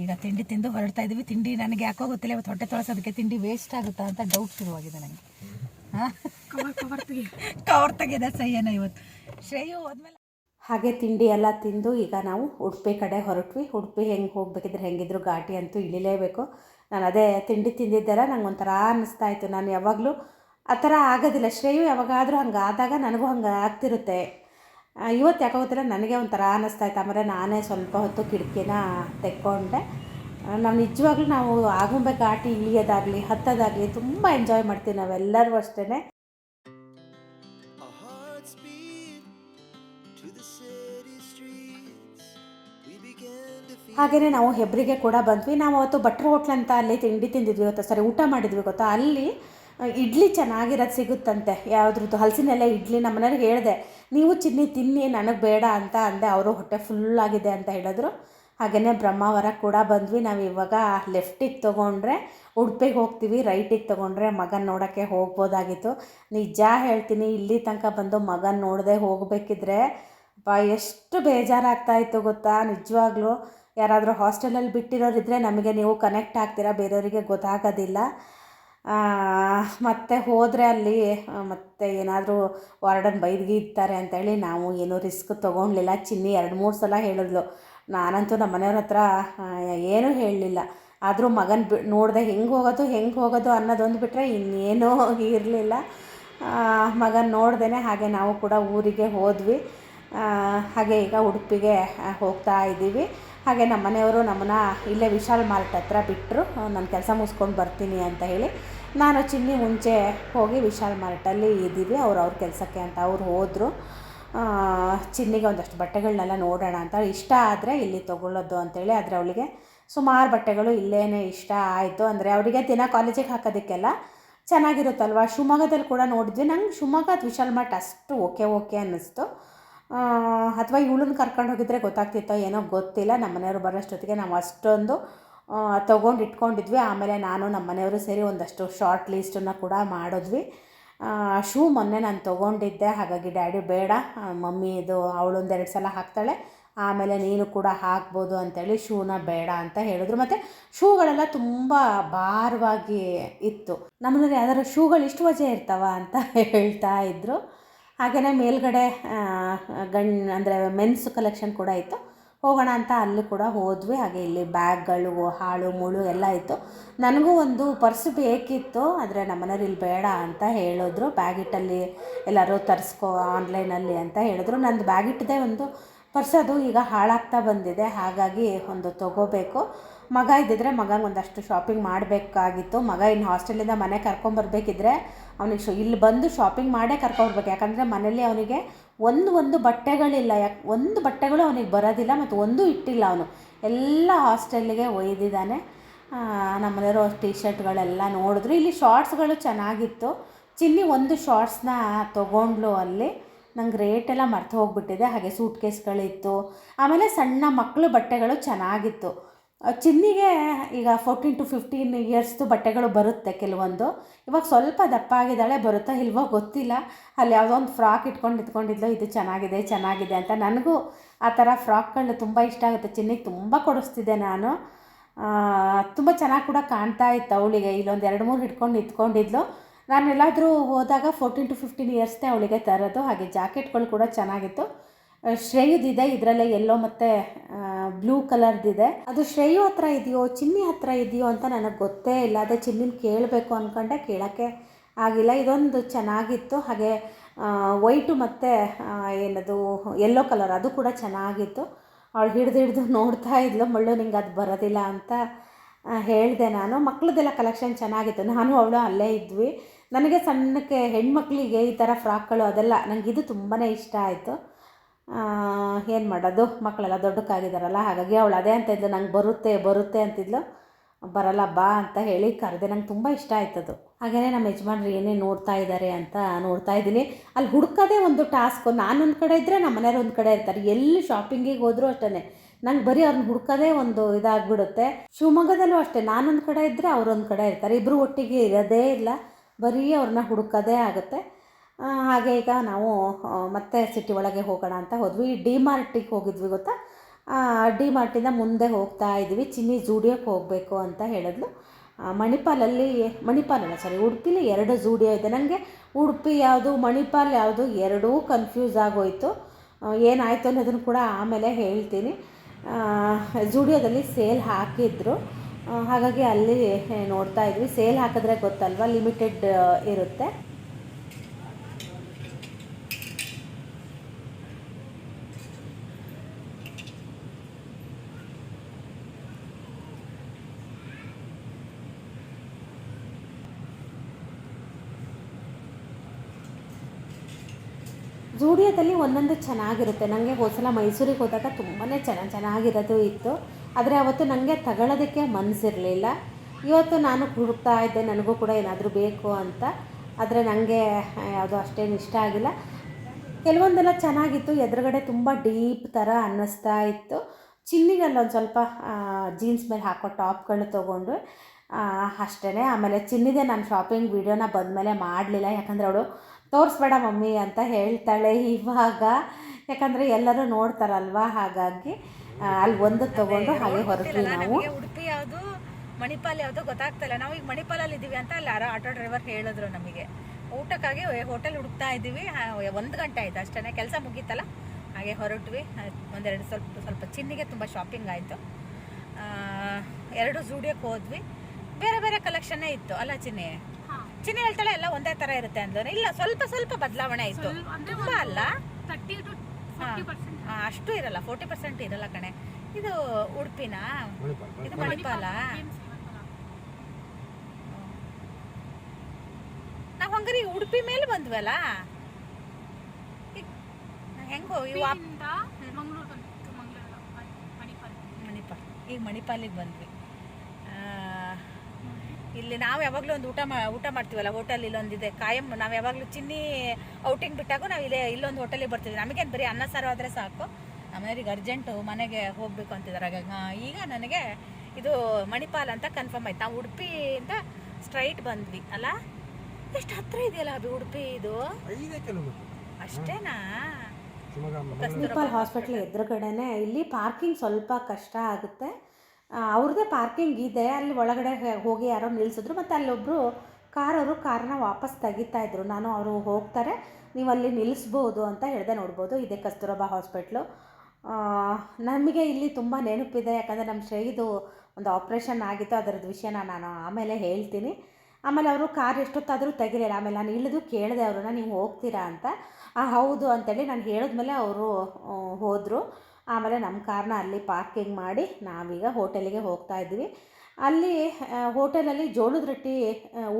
[SPEAKER 3] ಈಗ ತಿಂಡಿ ತಿಂದು ಹೊರಡ್ತಾ ಇದೀವಿ. ತಿಂಡಿ ನನಗೆ ಯಾಕೋ ಗೊತ್ತಿಲ್ಲ ಇವತ್ತು ಹೊಟ್ಟೆ ತೊಳಸೋದಕ್ಕೆ ತಿಂಡಿ ವೇಸ್ಟ್ ಆಗುತ್ತಾ ಅಂತ ಡೌಟ್ ಶುರುವಾಗಿದೆ ನನಗೆ. ಕವರ್ ತೆಗೆದ ಸಹ್ಯನ ಇವತ್ತು. ಶ್ರೇಯು ಹೋದ್ಮೇಲೆ
[SPEAKER 2] ಹಾಗೆ ತಿಂಡಿ ಎಲ್ಲ ತಿಂದು ಈಗ ನಾವು ಉಡುಪಿ ಕಡೆ ಹೊರಟ್ವಿ. ಉಡುಪಿ ಹೆಂಗೆ ಹೋಗ್ಬೇಕಿದ್ರೆ ಹೆಂಗಿದ್ರು ಘಾಟಿ ಅಂತೂ ಇಳಿಲೇಬೇಕು. ನಾನು ಅದೇ ತಿಂಡಿ ತಿಂದಿದ್ದೆಲ್ಲ ನಂಗೆ ಒಂಥರ ಅನ್ನಿಸ್ತಾ ಇತ್ತು. ನಾನು ಯಾವಾಗಲೂ ಆ ಥರ ಆಗೋದಿಲ್ಲ. ಶ್ರೇಯು ಯಾವಾಗಾದರೂ ಹಂಗೆ ಆದಾಗ ನನಗೂ ಹಂಗೆ ಆಗ್ತಿರುತ್ತೆ. ಇವತ್ತು ಯಾಕೋ ಗೊತ್ತಿಲ್ಲ ನನಗೆ ಒಂಥರ ಅನ್ನಿಸ್ತಾ ಇತ್ತು ಆಮೇಲೆ ನಾನೇ ಸ್ವಲ್ಪ ಹೊತ್ತು ಕಿಟಕಿನ ತೆಕ್ಕೊಂಡೆ. ನಾವು ನಿಜವಾಗ್ಲೂ ನಾವು ಆಗುಂಬೆ ಕಾಟಿ ಇಳಿಯೋದಾಗಲಿ ಹತ್ತೋದಾಗಲಿ ತುಂಬ ಎಂಜಾಯ್ ಮಾಡ್ತೀವಿ ನಾವೆಲ್ಲರೂ ಅಷ್ಟೇ ಹಾಗೆಯೇ ನಾವು ಹೆಬ್ರಿಗೆ ಕೂಡ ಬಂದ್ವಿ. ನಾವು ಅವತ್ತು ಭಟ್ರ ಹೋಟ್ಲ್ ಅಂತ ಅಲ್ಲಿ ತಿಂಡಿ ತಿಂದಿದ್ವಿ ಗೊತ್ತಾ? ಸರಿ ಊಟ ಮಾಡಿದ್ವಿ ಗೊತ್ತಾ? ಅಲ್ಲಿ ಇಡ್ಲಿ ಚೆನ್ನಾಗಿರೋದು ಸಿಗುತ್ತಂತೆ. ಯಾವುದ್ರದ್ದು? ಹಲಸಿನೆಲೆ ಇಡ್ಲಿ. ನಮ್ಮ ಮನೆಯವ್ರಿಗೆ ಹೇಳಿದೆ, ನೀವು ಚಿನ್ನಿ ತಿನ್ನಿ, ನನಗೆ ಬೇಡ ಅಂತ ಅಂದೆ. ಅವರು ಹೊಟ್ಟೆ ಫುಲ್ಲಾಗಿದೆ ಅಂತ ಹೇಳಿದ್ರು. ಹಾಗೆಯೇ ಬ್ರಹ್ಮಾವರ ಕೂಡ ಬಂದ್ವಿ. ನಾವು ಇವಾಗ ಲೆಫ್ಟಿಗೆ ತೊಗೊಂಡ್ರೆ ಉಡುಪಿಗೆ ಹೋಗ್ತೀವಿ ರೈಟಿಗೆ ತೊಗೊಂಡ್ರೆ ಮಗನ ನೋಡೋಕ್ಕೆ ಹೋಗ್ಬೋದಾಗಿತ್ತು. ನಿಜ ಹೇಳ್ತೀನಿ, ಇಲ್ಲಿ ತನಕ ಬಂದು ಮಗನ ನೋಡದೆ ಹೋಗಬೇಕಿದ್ರೆ ಬಾ, ಎಷ್ಟು ಬೇಜಾರಾಗ್ತಾ ಇತ್ತು ಗೊತ್ತಾ? ನಿಜವಾಗ್ಲೂ ಯಾರಾದರೂ ಹಾಸ್ಟೆಲಲ್ಲಿ ಬಿಟ್ಟಿರೋರಿದ್ದರೆ ನಮಗೆ ನೀವು ಕನೆಕ್ಟ್ ಆಗ್ತೀರಾ? ಬೇರೆಯವರಿಗೆ ಗೊತ್ತಾಗೋದಿಲ್ಲ. ಮತ್ತೆ ಹೋದರೆ ಅಲ್ಲಿ ಮತ್ತೆ ಏನಾದರೂ ವಾರ್ಡನ್ ಬೈದ್ಗಿರ್ತಾರೆ ಅಂತೇಳಿ ನಾವು ಏನೂ ರಿಸ್ಕ್ ತೊಗೊಳ್ಲಿಲ್ಲ ಚಿನ್ನಿ ಎರಡು ಮೂರು ಸಲ ಹೇಳಿದ್ಲು. ನಾನಂತೂ ನಮ್ಮ ಮನೆಯವ್ರ ಹತ್ರ ಏನೂ ಹೇಳಲಿಲ್ಲ. ಆದರೂ ಮಗನ ಬಿ, ನೋಡಿದೆ ಹೆಂಗೆ ಹೋಗೋದು ಹೆಂಗೆ ಹೋಗೋದು ಅನ್ನೋದೊಂದು ಬಿಟ್ಟರೆ ಇನ್ನೇನೂ ಇರಲಿಲ್ಲ. ಮಗನ ನೋಡ್ದೇ ಹಾಗೆ ನಾವು ಕೂಡ ಊರಿಗೆ ಹೋದ್ವಿ. ಹಾಗೆ ಈಗ ಉಡುಪಿಗೆ ಹೋಗ್ತಾ ಇದ್ದೀವಿ. ಹಾಗೆ ನಮ್ಮ ಮನೆಯವರು ನಮ್ಮನ್ನ ಇಲ್ಲೇ ವಿಶಾಲ್ ಮಾರ್ಟ್ ಹತ್ರ ಬಿಟ್ಟರು ನಾನು ಕೆಲಸ ಮುಗಿಸ್ಕೊಂಡು ಬರ್ತೀನಿ ಅಂತ ಹೇಳಿ ನಾನು ಚಿನ್ನಿ ಮುಂಚೆ ಹೋಗಿ ವಿಶಾಲ್ ಮಾರ್ಟಲ್ಲಿ ಇದ್ದೀವಿ ಅವ್ರು ಅವ್ರ ಕೆಲಸಕ್ಕೆ ಅಂತ ಅವ್ರು ಹೋದರು. ಚಿನ್ನಿಗೆ ಒಂದಷ್ಟು ಬಟ್ಟೆಗಳನ್ನೆಲ್ಲ ನೋಡೋಣ ಅಂತ, ಇಷ್ಟ ಆದರೆ ಇಲ್ಲಿ ತೊಗೊಳ್ಳೋದು ಅಂತೇಳಿ ಆದರೆ ಅವಳಿಗೆ ಸುಮಾರು ಬಟ್ಟೆಗಳು ಇಲ್ಲೇ ಇಷ್ಟ ಆಯಿತು. ಅಂದರೆ ಅವರಿಗೆ ದಿನ ಕಾಲೇಜಿಗೆ ಹಾಕೋದಕ್ಕೆಲ್ಲ ಚೆನ್ನಾಗಿರುತ್ತಲ್ವ? ಶಿವಮೊಗ್ಗದಲ್ಲಿ ಕೂಡ ನೋಡಿದ್ವಿ, ನಂಗೆ ಶಿವಮೊಗ್ಗದ ವಿಶಾಲ್ ಮಾರ್ಟ್ ಅಷ್ಟು ಓಕೆ ಓಕೆ ಅನ್ನಿಸ್ತು. ಅಥವಾ ಇವಳನ್ನ ಕರ್ಕೊಂಡು ಹೋಗಿದ್ರೆ ಗೊತ್ತಾಗ್ತಿತ್ತೋ ಏನೋ ಗೊತ್ತಿಲ್ಲ. ನಮ್ಮ ಮನೆಯವರು ಬರೋಷ್ಟೊತ್ತಿಗೆ ನಾವು ಅಷ್ಟೊಂದು ತೊಗೊಂಡು ಇಟ್ಕೊಂಡಿದ್ವಿ. ಆಮೇಲೆ ನಾನು ನಮ್ಮ ಮನೆಯವರು ಸೇರಿ ಒಂದಷ್ಟು ಶಾರ್ಟ್ ಲೀಸ್ಟನ್ನು ಕೂಡ ಮಾಡಿದ್ವಿ. ಶೂ ಮೊನ್ನೆ ನಾನು ತೊಗೊಂಡಿದ್ದೆ. ಹಾಗಾಗಿ ಡ್ಯಾಡಿ ಬೇಡ ಮಮ್ಮಿ ಇದು ಅವಳೊಂದೆರಡು ಸಲ ಹಾಕ್ತಾಳೆ. ಆಮೇಲೆ ನೀನು ಕೂಡ ಹಾಕ್ಬೋದು ಅಂತೇಳಿ ಶೂನ ಬೇಡ ಅಂತ ಹೇಳಿದ್ರು. ಮತ್ತು ಶೂಗಳೆಲ್ಲ ತುಂಬ ಭಾರವಾಗಿ ಇತ್ತು. ನಮ್ಮನೇಲಿ ಯಾವ್ದಾದ್ರು ಶೂಗಳು ಇಷ್ಟು ವಜೆ ಇರ್ತಾವ ಅಂತ ಹೇಳ್ತಾ ಇದ್ದರು ಹಾಗೆಯೇ ಮೇಲ್ಗಡೆ ಗಣ್, ಅಂದರೆ ಮೆನ್ಸ್ ಕಲೆಕ್ಷನ್ ಕೂಡ ಇತ್ತು. ಹೋಗೋಣ ಅಂತ ಅಲ್ಲಿ ಕೂಡ ಹೋದ್ವಿ. ಹಾಗೆ ಇಲ್ಲಿ ಬ್ಯಾಗ್ಗಳು, ಹಾಳು, ಮುಳು ಎಲ್ಲ ಇತ್ತು. ನನಗೂ ಒಂದು ಪರ್ಸ್ ಬೇಕಿತ್ತು, ಆದರೆ ನಮ್ಮನೇಲಿ ಇಲ್ಲಿ ಬೇಡ ಅಂತ ಹೇಳಿದ್ರು. ಬ್ಯಾಗಿಟ್ಟಲ್ಲಿ ಎಲ್ಲರೂ ತರಿಸ್ಕೊ, ಆನ್ಲೈನಲ್ಲಿ ಅಂತ ಹೇಳಿದ್ರು. ನಂದು ಬ್ಯಾಗಿಟ್ಟದೇ ಒಂದು ಪರ್ಸ್ ಅದು ಈಗ ಹಾಳಾಗ್ತಾ ಬಂದಿದೆ, ಹಾಗಾಗಿ ಒಂದು ತೊಗೋಬೇಕು. ಮಗ ಇದ್ದಿದ್ರೆ ಮಗಂಗೆ ಒಂದಷ್ಟು ಶಾಪಿಂಗ್ ಮಾಡಬೇಕಾಗಿತ್ತು. ಮಗ ಇನ್ನು ಹಾಸ್ಟೆಲಿಂದ ಮನೆ ಕರ್ಕೊಂಬರ್ಬೇಕಿದ್ರೆ ಅವನಿಗೆ ಶು, ಇಲ್ಲಿ ಬಂದು ಶಾಪಿಂಗ್ ಮಾಡೇ ಕರ್ಕೊಂಬರ್ಬೇಕು ಯಾಕಂದರೆ ಮನೇಲಿ ಅವನಿಗೆ ಒಂದು ಒಂದು ಬಟ್ಟೆಗಳಿಲ್ಲ. ಯಾಕೆ, ಒಂದು ಬಟ್ಟೆಗಳು ಅವನಿಗೆ ಬರೋದಿಲ್ಲ ಮತ್ತು ಒಂದೂ ಇಟ್ಟಿಲ್ಲ ಅವನು. ಎಲ್ಲ ಹಾಸ್ಟೆಲ್ಲಿಗೆ ಒಯ್ದಿದ್ದಾನೆ. ನಮ್ಮ ಮನೆಯವರು ಟಿ ಶರ್ಟ್ಗಳೆಲ್ಲ ನೋಡಿದ್ರು. ಇಲ್ಲಿ ಶಾರ್ಟ್ಸ್ಗಳು ಚೆನ್ನಾಗಿತ್ತು. ಚಿನ್ನಿ ಒಂದು ಶಾರ್ಟ್ಸ್ನ ತೊಗೊಂಡ್ಲು ಅಲ್ಲಿ. ನಂಗೆ ರೇಟೆಲ್ಲ ಮರ್ತು ಹೋಗ್ಬಿಟ್ಟಿದೆ. ಹಾಗೆ ಸೂಟ್ ಕೇಸ್ಗಳಿತ್ತು ಆಮೇಲೆ ಸಣ್ಣ ಮಕ್ಕಳು ಬಟ್ಟೆಗಳು ಚೆನ್ನಾಗಿತ್ತು. ಚಿನ್ನಿಗೆ ಈಗ ಫೋರ್ಟೀನ್ ಟು ಫಿಫ್ಟೀನ್ ಇಯರ್ಸ್ದು ಬಟ್ಟೆಗಳು ಬರುತ್ತೆ ಕೆಲವೊಂದು. ಇವಾಗ ಸ್ವಲ್ಪ ದಪ್ಪ ಆಗಿದ್ದಾಳೆ, ಬರುತ್ತಾ ಇಲ್ವೋ ಗೊತ್ತಿಲ್ಲ. ಅಲ್ಲಿ ಯಾವುದೋ ಒಂದು ಫ್ರಾಕ್ ಇಟ್ಕೊಂಡು ನಿಂತ್ಕೊಂಡಿದ್ಲು, ಇದು ಚೆನ್ನಾಗಿದೆ ಚೆನ್ನಾಗಿದೆ ಅಂತ ನನಗೂ ಆ ಥರ ಫ್ರಾಕ್ಗಳು ತುಂಬ ಇಷ್ಟ ಆಗುತ್ತೆ. ಚಿನ್ನಿಗೆ ತುಂಬ ಕೊಡಿಸ್ತಿದ್ದೆ ನಾನು. ತುಂಬ ಚೆನ್ನಾಗಿ ಕೂಡ ಕಾಣ್ತಾ ಇತ್ತು ಅವಳಿಗೆ. ಇಲ್ಲೊಂದು ಎರಡು ಮೂರು ಹಿಡ್ಕೊಂಡು ನಿಂತ್ಕೊಂಡಿದ್ಲು. ನಾನು ಎಲ್ಲಾದರೂ ಹೋದಾಗ ಫೋರ್ಟೀನ್ ಟು ಫಿಫ್ಟೀನ್ ಇಯರ್ಸ್ನೇ ಅವಳಿಗೆ ತರೋದು, ಹಾಗೆ ಜಾಕೆಟ್ಗಳು ಕೂಡ ಚೆನ್ನಾಗಿತ್ತು. ಶ್ರೇಯುದಿದೆ ಇದರಲ್ಲೇ ಎಲ್ಲೋ ಮತ್ತು ಬ್ಲೂ ಕಲರ್ದಿದೆ ಅದು ಶ್ರೇಯು ಹತ್ರ ಇದೆಯೋ, ಚಿನ್ನಿ ಹತ್ರ ಇದೆಯೋ ಅಂತ ನನಗೆ ಗೊತ್ತೇ ಇಲ್ಲ. ಅದೇ ಚಿನ್ನಿನ ಕೇಳಬೇಕು ಅಂದ್ಕೊಂಡೆ ಕೇಳೋಕ್ಕೆ ಆಗಿಲ್ಲ. ಇದೊಂದು ಚೆನ್ನಾಗಿತ್ತು. ಹಾಗೆ ವೈಟು ಮತ್ತು ಏನದು ಯೆಲ್ಲೋ ಕಲರ್ ಅದು ಕೂಡ ಚೆನ್ನಾಗಿತ್ತು. ಅವಳು ಹಿಡ್ದು ಹಿಡ್ದು ನೋಡ್ತಾ ಇದ್ಲು, ಮಳ್ಳು ನಿಂಗೆ ಅದು ಬರೋದಿಲ್ಲ ಅಂತ. ಹೇಳಿದೆ ನಾನು, ಮಕ್ಳದ್ದೆಲ್ಲ ಕಲೆಕ್ಷನ್ ಚೆನ್ನಾಗಿತ್ತು. ನಾನು ಅವಳು ಅಲ್ಲೇ ಇದ್ವಿ. ನನಗೆ ಸಣ್ಣಕ್ಕೆ ಹೆಣ್ಮಕ್ಳಿಗೆ ಈ ಥರ ಫ್ರಾಕ್ಗಳು ಅದೆಲ್ಲ ಇದು ತುಂಬಾ ಇಷ್ಟ ಆಯಿತು. ಏನು ಮಾಡೋದು? ಮಕ್ಕಳೆಲ್ಲ ದೊಡ್ಡಕ್ಕಾಗಿದ್ದಾರಲ್ಲ ಹಾಗಾಗಿ ಅವಳು ಅದೇ ಅಂತ ಇದ್ಲು. ನಂಗೆ ಬರುತ್ತೆ ಬರುತ್ತೆ ಅಂತಿದ್ಲು. ಬರಲ್ಲ, ಬಾ ಅಂತ ಹೇಳಿ ಕರೆದೆ. ನಂಗೆ ತುಂಬ ಇಷ್ಟ ಆಯ್ತದು ಹಾಗೆಯೇ ನಮ್ಮ ಯಜಮಾನ್ರು ಏನೇ ನೋಡ್ತಾ ಇದ್ದಾರೆ ಅಂತ ನೋಡ್ತಾ ಇದ್ದೀನಿ. ಅಲ್ಲಿ ಹುಡ್ಕೋದೇ ಒಂದು ಟಾಸ್ಕು ನಾನೊಂದು ಕಡೆ ಇದ್ದರೆ ನಮ್ಮ ಮನೆಯವ್ರು ಒಂದು ಕಡೆ ಇರ್ತಾರೆ. ಎಲ್ಲಿ ಶಾಪಿಂಗಿಗೆ ಹೋದರೂ ಅಷ್ಟೇ ನಂಗೆ ಬರೀ ಅವ್ರನ್ನ ಹುಡ್ಕೋದೇ ಒಂದು ಇದಾಗ್ಬಿಡುತ್ತೆ. ಶಿವಮೊಗ್ಗದಲ್ಲೂ ಅಷ್ಟೇ, ನಾನೊಂದು ಕಡೆ ಇದ್ದರೆ ಅವರೊಂದು ಕಡೆ ಇರ್ತಾರೆ. ಇಬ್ಬರು ಒಟ್ಟಿಗೆ ಇರೋದೇ ಇಲ್ಲ. ಬರೀ ಅವ್ರನ್ನ ಹುಡುಕೋದೇ ಆಗುತ್ತೆ. ಹಾಗೆ ಈಗ ನಾವು ಮತ್ತೆ ಸಿಟಿ ಒಳಗೆ ಹೋಗೋಣ ಅಂತ ಹೋದ್ವಿ. ಡಿ ಮಾರ್ಟಿಗೆ ಹೋಗಿದ್ವಿ ಗೊತ್ತಾ? ಡಿ ಮಾರ್ಟಿಂದ ಮುಂದೆ ಹೋಗ್ತಾ ಇದ್ವಿ. ಚಿನ್ನಿ ಜೂಡಿಯೋಕ್ಕೆ ಹೋಗಬೇಕು ಅಂತ ಹೇಳಿದ್ಲು. ಮಣಿಪಾಲಲ್ಲಿ ಮಣಿಪಾಲಲ್ಲ ಸಾರಿ ಉಡುಪಿಲಿ ಎರಡು ಜೂಡಿಯೋ ಇದೆ. ನನಗೆ ಉಡುಪಿ ಯಾವುದು, ಮಣಿಪಾಲ್ ಯಾವುದು ಎರಡೂ ಕನ್ಫ್ಯೂಸ್ ಆಗೋಯ್ತು. ಏನಾಯಿತು ಅನ್ನೋದನ್ನು ಕೂಡ ಆಮೇಲೆ ಹೇಳ್ತೀನಿ. ಜೂಡಿಯೋದಲ್ಲಿ ಸೇಲ್ ಹಾಕಿದ್ರು. ಹಾಗಾಗಿ ಅಲ್ಲಿ ನೋಡ್ತಾ ಇದ್ವಿ. ಸೇಲ್ ಹಾಕಿದ್ರೆ ಗೊತ್ತಲ್ವ? ಲಿಮಿಟೆಡ್ ಇರುತ್ತೆ. ಜೂಡಿಯೋದಲ್ಲಿ ಒಂದೊಂದು ಚೆನ್ನಾಗಿರುತ್ತೆ. ನನಗೆ ಹೋದ್ಸಲ ಮೈಸೂರಿಗೆ ಹೋದಾಗ ತುಂಬಾ ಚೆನ್ನಾಗಿ ಚೆನ್ನಾಗಿರೋದು ಇತ್ತು. ಆದರೆ ಅವತ್ತು ನನಗೆ ತಗೊಳ್ಳೋದಕ್ಕೆ ಮನಸ್ಸಿರಲಿಲ್ಲ ಇವತ್ತು ನಾನು ಹುಡುಕ್ತಾ ಇದ್ದೆ, ನನಗೂ ಕೂಡ ಏನಾದರೂ ಬೇಕು ಅಂತ. ಆದರೆ ನನಗೆ ಯಾವುದು ಅಷ್ಟೇನು ಇಷ್ಟ ಆಗಿಲ್ಲ. ಕೆಲವೊಂದೆಲ್ಲ ಚೆನ್ನಾಗಿತ್ತು. ಎದುರುಗಡೆ ತುಂಬ ಡೀಪ್ ಥರ ಅನ್ನಿಸ್ತಾ ಇತ್ತು. ಚಿನ್ನಿಗಲ್ಲೊಂದು ಸ್ವಲ್ಪ ಜೀನ್ಸ್ ಮೇಲೆ ಹಾಕೋ ಟಾಪ್ಗಳು ತೊಗೊಂಡು ಅಷ್ಟೇ ಆಮೇಲೆ ಚಿನ್ನಿದೆ, ನಾನು ಶಾಪಿಂಗ್ ವೀಡಿಯೋನ ಬಂದಮೇಲೆ ಮಾಡಲಿಲ್ಲ. ಯಾಕಂದರೆ ಅವಳು ತೋರಿಸ್ಬೇಡ ಮಮ್ಮಿ ಅಂತ ಹೇಳ್ತಾಳೆ ಇವಾಗ. ಯಾಕಂದರೆ ಎಲ್ಲರೂ ನೋಡ್ತಾರಲ್ವಾ ಹಾಗಾಗಿ ಅಲ್ಲಿ ಒಂದು ತಗೊಂಡು ಹಾಗೆ ಹೊರಟ್ವಿ ನಾವು.
[SPEAKER 3] ಉಡುಪಿ ಯಾವುದು ಮಣಿಪಾಲ್ ಯಾವುದು ಗೊತ್ತಾಗ್ತಾ ಇಲ್ಲ ನಾವು ಈಗ ಮಣಿಪಾಲಲ್ಲಿ ಇದ್ದೀವಿ ಅಂತ ಅಲ್ಲಿ ಯಾರೋ ಆಟೋ ಡ್ರೈವರ್ ಹೇಳಿದ್ರು ನಮಗೆ. ಊಟಕ್ಕಾಗಿ ಹೋಟೆಲ್ ಹುಡುಕ್ತಾ ಇದ್ದೀವಿ ಒಂದು ಗಂಟೆ ಆಯ್ತು ಅಷ್ಟೇ ಕೆಲಸ ಮುಗೀತಲ್ಲ? ಹಾಗೆ ಹೊರಟ್ವಿ. ಒಂದೆರಡು ಸ್ವಲ್ಪ ಸ್ವಲ್ಪ ಚಿನ್ನಿಗೆ ತುಂಬ ಶಾಪಿಂಗ್ ಆಯಿತು. ಎರಡು ಜೂಡಿಯೋಕ್ಕೆ ಹೋದ್ವಿ. ಬೇರೆ ಬೇರೆ ಕಲೆಕ್ಷನ್ನೇ ಇತ್ತು. ಅಲ್ಲ ಚಿನ್ನಿ? ಚಿನ್ನಿ ಹೇಳ್ತಾಳೆ ಎಲ್ಲ ಒಂದೇ ತರ ಇರುತ್ತೆ ಅಂದ್ರೆ ಇಲ್ಲ ಸ್ವಲ್ಪ ಸ್ವಲ್ಪ ಬದಲಾವಣೆ ಆಯ್ತು. ತುಂಬಾ ಅಲ್ಲ? ಅಷ್ಟು ಇರಲ್ಲ ಫೋರ್ಟಿ ಪರ್ಸೆಂಟ್ ಇರಲ್ಲ ಕಣೆ. ಇದು ಉಡುಪಿನ? ಇದು ಮಣಿಪಾಲ. ನಾವು ಹಂಗಾರೆ ಉಡುಪಿ ಮೇಲೆ ಬಂದ್ವಲ್ಲ? ಈಗ ಹೆಂಗೋ ಇವು
[SPEAKER 5] ಮಣಿಪಾಲ್.
[SPEAKER 3] ಮಣಿಪಾಲ್. ಈಗ ಮಣಿಪಾಲಿಗೆ ಬಂದ್ವಿ. ಇಲ್ಲಿ ನಾವು ಯಾವಾಗಲೂ ಒಂದು ಊಟ ಮಾ ಊಟ ಮಾಡ್ತೀವಲ್ಲ ಹೋಟೆಲ್ ಇಲ್ಲೊಂದಿದೆ ಕಾಯಂ ನಾವು ಯಾವಾಗಲೂ ಚಿನ್ನಿ ಔಟಿಂಗ್ ಬಿಟ್ಟಾಗ ನಾವು ಇಲ್ಲೇ ಇಲ್ಲೊಂದು ಹೋಟೆಲಿಗೆ ಬರ್ತೀವಿ. ನಮಗೇನು ಬರೀ ಅನ್ನ ಸಾರು ಆದರೆ ಸಾಕು. ನಮ್ಮನೆಯವ್ರಿಗೆ ಅರ್ಜೆಂಟು ಮನೆಗೆ ಹೋಗಬೇಕು ಅಂತಿದ್ದಾರೆ. ಹಾಗಾಗಿ ಈಗ ನನಗೆ ಇದು ಮಣಿಪಾಲ್ ಅಂತ ಕನ್ಫರ್ಮ್ ಆಯ್ತು. ನಾವು ಉಡುಪಿಯಿಂದ ಸ್ಟ್ರೈಟ್ ಬಂದ್ವಿ. ಅಲ್ಲ? ಎಷ್ಟು ಹತ್ರ ಇದೆಯಲ್ಲ ಅಭಿ ಉಡುಪಿ ಇದು? ಅಷ್ಟೇನಾ?
[SPEAKER 4] ಮಣಿಪಾಲ್
[SPEAKER 2] ಮುನ್ಸಿಪಲ್ ಹಾಸ್ಪಿಟ್ಲ್ ಎದುರುಗಡೆನೆ. ಇಲ್ಲಿ ಪಾರ್ಕಿಂಗ್ ಸ್ವಲ್ಪ ಕಷ್ಟ ಆಗುತ್ತೆ. ಅವ್ರದ್ದೇ ಪಾರ್ಕಿಂಗ್ ಇದೆ. ಅಲ್ಲಿ ಒಳಗಡೆ ಹೋಗಿ ಯಾರೋ ನಿಲ್ಲಿಸಿದ್ರು ಮತ್ತು ಅಲ್ಲೊಬ್ಬರು ಕಾರವರು ಕಾರನ್ನ ವಾಪಸ್ ತೆಗಿತಾ ಇದ್ರು. ನಾನು ಅವರು ಹೋಗ್ತಾರೆ. ನೀವು ಅಲ್ಲಿ ನಿಲ್ಲಿಸ್ಬೋದು ಅಂತ ಹೇಳಿದೆ ನೋಡ್ಬೋದು. ಇದೆ ಕಸ್ತೂರಬಾ ಹಾಸ್ಪಿಟ್ಲು ನಮಗೆ ಇಲ್ಲಿ ತುಂಬ ನೆನಪಿದೆ. ಯಾಕಂದರೆ ನಮ್ಮ ಶ್ರೇಯಿದು ಒಂದು ಆಪ್ರೇಷನ್ ಆಗಿತ್ತು. ಅದರದ್ದು ವಿಷಯನ ನಾನು ಆಮೇಲೆ ಹೇಳ್ತೀನಿ. ಆಮೇಲೆ ಅವರು ಕಾರ್ ಎಷ್ಟೊತ್ತಾದರೂ ತೆಗಿಲಿಲ್ಲ. ಆಮೇಲೆ ನಾನು ಇಳಿದು ಕೇಳಿದೆ ಅವ್ರನ್ನ, ನೀವು ಹೋಗ್ತೀರಾ ಅಂತ? ಹೌದು. ಅಂತೇಳಿ ನಾನು ಹೇಳಿದ್ಮೇಲೆ ಅವರು ಹೋದರು. ಆಮೇಲೆ ನಮ್ಮ ಕಾರ್ನ ಅಲ್ಲಿ ಪಾರ್ಕಿಂಗ್ ಮಾಡಿ ನಾವೀಗ ಹೋಟೆಲಿಗೆ ಹೋಗ್ತಾ ಇದ್ವಿ. ಅಲ್ಲಿ ಹೋಟೆಲಲ್ಲಿ ಜೋಳದ ರೊಟ್ಟಿ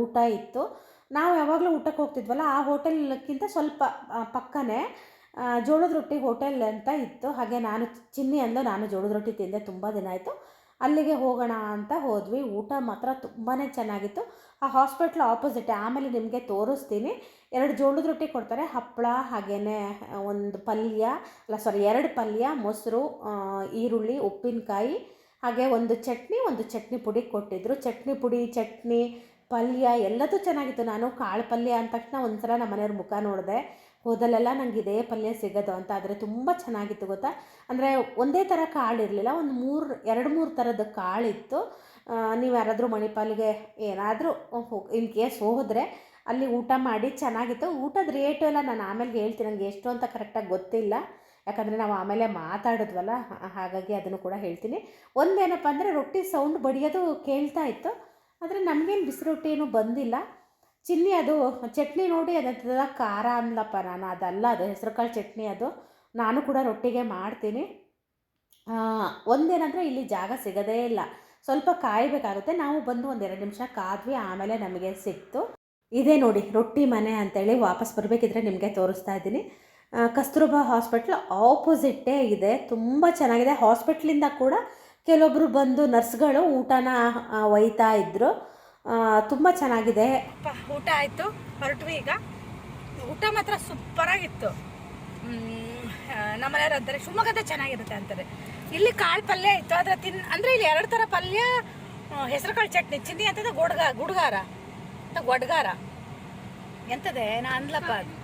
[SPEAKER 2] ಊಟ ಇತ್ತು. ನಾವು ಯಾವಾಗಲೂ ಊಟಕ್ಕೆ ಹೋಗ್ತಿದ್ವಲ್ಲ, ಆ ಹೋಟೆಲ್ಕ್ಕಿಂತ ಸ್ವಲ್ಪ ಪಕ್ಕನೇ ಜೋಳದ ರೊಟ್ಟಿ ಹೋಟೆಲ್ ಅಂತ ಇತ್ತು. ಹಾಗೆ ನಾನು ಚಿನ್ನಿ ಅಂದು ನಾನು ಜೋಳದ ರೊಟ್ಟಿ ತಿಂದೆ ತುಂಬ ದಿನ ಆಯಿತು. ಅಲ್ಲಿಗೆ ಹೋಗೋಣ ಅಂತ ಹೋದ್ವಿ. ಊಟ ಮಾತ್ರ ತುಂಬಾ ಚೆನ್ನಾಗಿತ್ತು. ಆ ಹಾಸ್ಪಿಟ್ಲ್ ಆಪೋಸಿಟ್, ಆಮೇಲೆ ನಿಮಗೆ ತೋರಿಸ್ತೀನಿ. ಎರಡು ಜೋಳದ ರೊಟ್ಟಿ ಕೊಡ್ತಾರೆ, ಹಪ್ಪಳ ಹಾಗೇ ಒಂದು ಪಲ್ಯ, ಅಲ್ಲ ಸಾರಿ ಎರಡು ಪಲ್ಯ, ಮೊಸರು ಈರುಳ್ಳಿ, ಉಪ್ಪಿನಕಾಯಿ, ಹಾಗೆ ಒಂದು ಚಟ್ನಿ ಒಂದು ಚಟ್ನಿ ಪುಡಿ ಕೊಟ್ಟಿದ್ದರು ಚಟ್ನಿ ಪುಡಿ, ಚಟ್ನಿ, ಪಲ್ಯ ಎಲ್ಲದೂ ಚೆನ್ನಾಗಿತ್ತು. ನಾನು ಕಾಳು ಪಲ್ಯ ಅಂದ ತಕ್ಷಣ ಒಂದ್ಸಲ ನಮ್ಮ ಮನೆಯವ್ರ ಮುಖ ನೋಡಿದೆ. ಹೋದಲ್ಲೆಲ್ಲ ನಂಗೆ ಇದೇ ಪಲ್ಯ ಸಿಗೋದು ಅಂತ, ಆದರೆ ತುಂಬ ಚೆನ್ನಾಗಿತ್ತು ಗೊತ್ತಾ? ಅಂದರೆ ಒಂದೇ ಥರ ಕಾಳು ಇರಲಿಲ್ಲ, ಒಂದು ಮೂರು, ಎರಡು ಮೂರು ಥರದ ಕಾಳಿತ್ತು ನೀವು ಯಾರಾದರೂ ಮಣಿಪಾಲಿಗೆ ಏನಾದರೂ ಇನ್ ಕೇಸ್ ಹೋದರೆ ಅಲ್ಲಿ ಊಟ ಮಾಡಿ ಚೆನ್ನಾಗಿತ್ತು. ಊಟದ ರೇಟು ಎಲ್ಲ ನಾನು ಆಮೇಲೆ ಹೇಳ್ತೀನಿ ನನಗೆ ಎಷ್ಟು ಅಂತ ಕರೆಕ್ಟಾಗಿ ಗೊತ್ತಿಲ್ಲ. ಯಾಕಂದರೆ ನಾವು ಆಮೇಲೆ ಮಾತಾಡಿದ್ವಲ್ಲ, ಹಾಗಾಗಿ ಅದನ್ನು ಕೂಡ ಹೇಳ್ತೀನಿ. ಒಂದೇನಪ್ಪ ಅಂದರೆ ರೊಟ್ಟಿ ಸೌಂಡ್ ಬಡಿಯೋದು ಕೇಳ್ತಾ ಇತ್ತು, ಆದರೆ ನಮಗೇನು ಬಿಸಿ ರೊಟ್ಟಿ ಏನೂ ಬಂದಿಲ್ಲ. ಚಿನ್ನಿ ಅದು, ಚಟ್ನಿ ನೋಡಿ ಅದಂತದ ಖಾರ ಅನ್ಲಪ್ಪ ನಾನು. ಅದಲ್ಲ, ಅದು ಹೆಸರುಕಾಳು ಚಟ್ನಿ ಅದು. ನಾನು ಕೂಡ ರೊಟ್ಟಿಗೆ ಮಾಡ್ತೀನಿ. ಒಂದೇನಂದರೆ ಇಲ್ಲಿ ಜಾಗ ಸಿಗೋದೇ ಇಲ್ಲ. ಸ್ವಲ್ಪ ಕಾಯಬೇಕಾಗುತ್ತೆ. ನಾವು ಬಂದು ಒಂದೆರಡು ನಿಮಿಷ ಕಾದ್ವಿ, ಆಮೇಲೆ ನಮಗೆ ಸಿಕ್ತು. ಇದೇ ನೋಡಿ, ರೊಟ್ಟಿ ಮನೆ ಅಂತೇಳಿ ವಾಪಸ್ ಬರಬೇಕಿದ್ರೆ ನಿಮಗೆ ತೋರಿಸ್ತಾ ಇದ್ದೀನಿ. ಕಸ್ತೂರ್ಬಾ ಹಾಸ್ಪಿಟ್ಲ್ ಆಪೋಸಿಟ್ಟೇ ಇದೆ. ತುಂಬ ಚೆನ್ನಾಗಿದೆ. ಹಾಸ್ಪಿಟ್ಲಿಂದ ಕೂಡ ಕೆಲವೊಬ್ಬರು ಬಂದು ನರ್ಸ್ಗಳು ಊಟನ ಒಯ್ತಾ ಇದ್ದರು ತುಂಬ ಚೆನ್ನಾಗಿದೆ.
[SPEAKER 3] ಊಟ ಆಯಿತು. ಹೊರಟ್ವಿ ಈಗ. ಊಟ ಮಾತ್ರ ಸೂಪರಾಗಿತ್ತು. ನಮ್ಮನೆಯವ್ರು ಅಂತಾರೆ ಶಿವಮೊಗ್ಗದ ಚೆನ್ನಾಗಿರುತ್ತೆ ಅಂತಾರೆ. ಇಲ್ಲಿ ಕಾಳು ಪಲ್ಯ ಇತ್ತು, ಆದರೆ ತಿನ್, ಅಂದರೆ ಇಲ್ಲಿ ಎರಡು ಥರ ಪಲ್ಯ ಹೆಸರು ಕಾಳು ಚಟ್ನಿ, ಚಿನ್ನಿ ಅಂತದ ಗುಡ್ಗ, ಗುಡ್ಗಾರ. ಅಂತ ಗೊಡ್ಗಾರ? ಎಂತದೆ? ನಾ ಅಂದ್ಲಪ್ಪ ಅದು.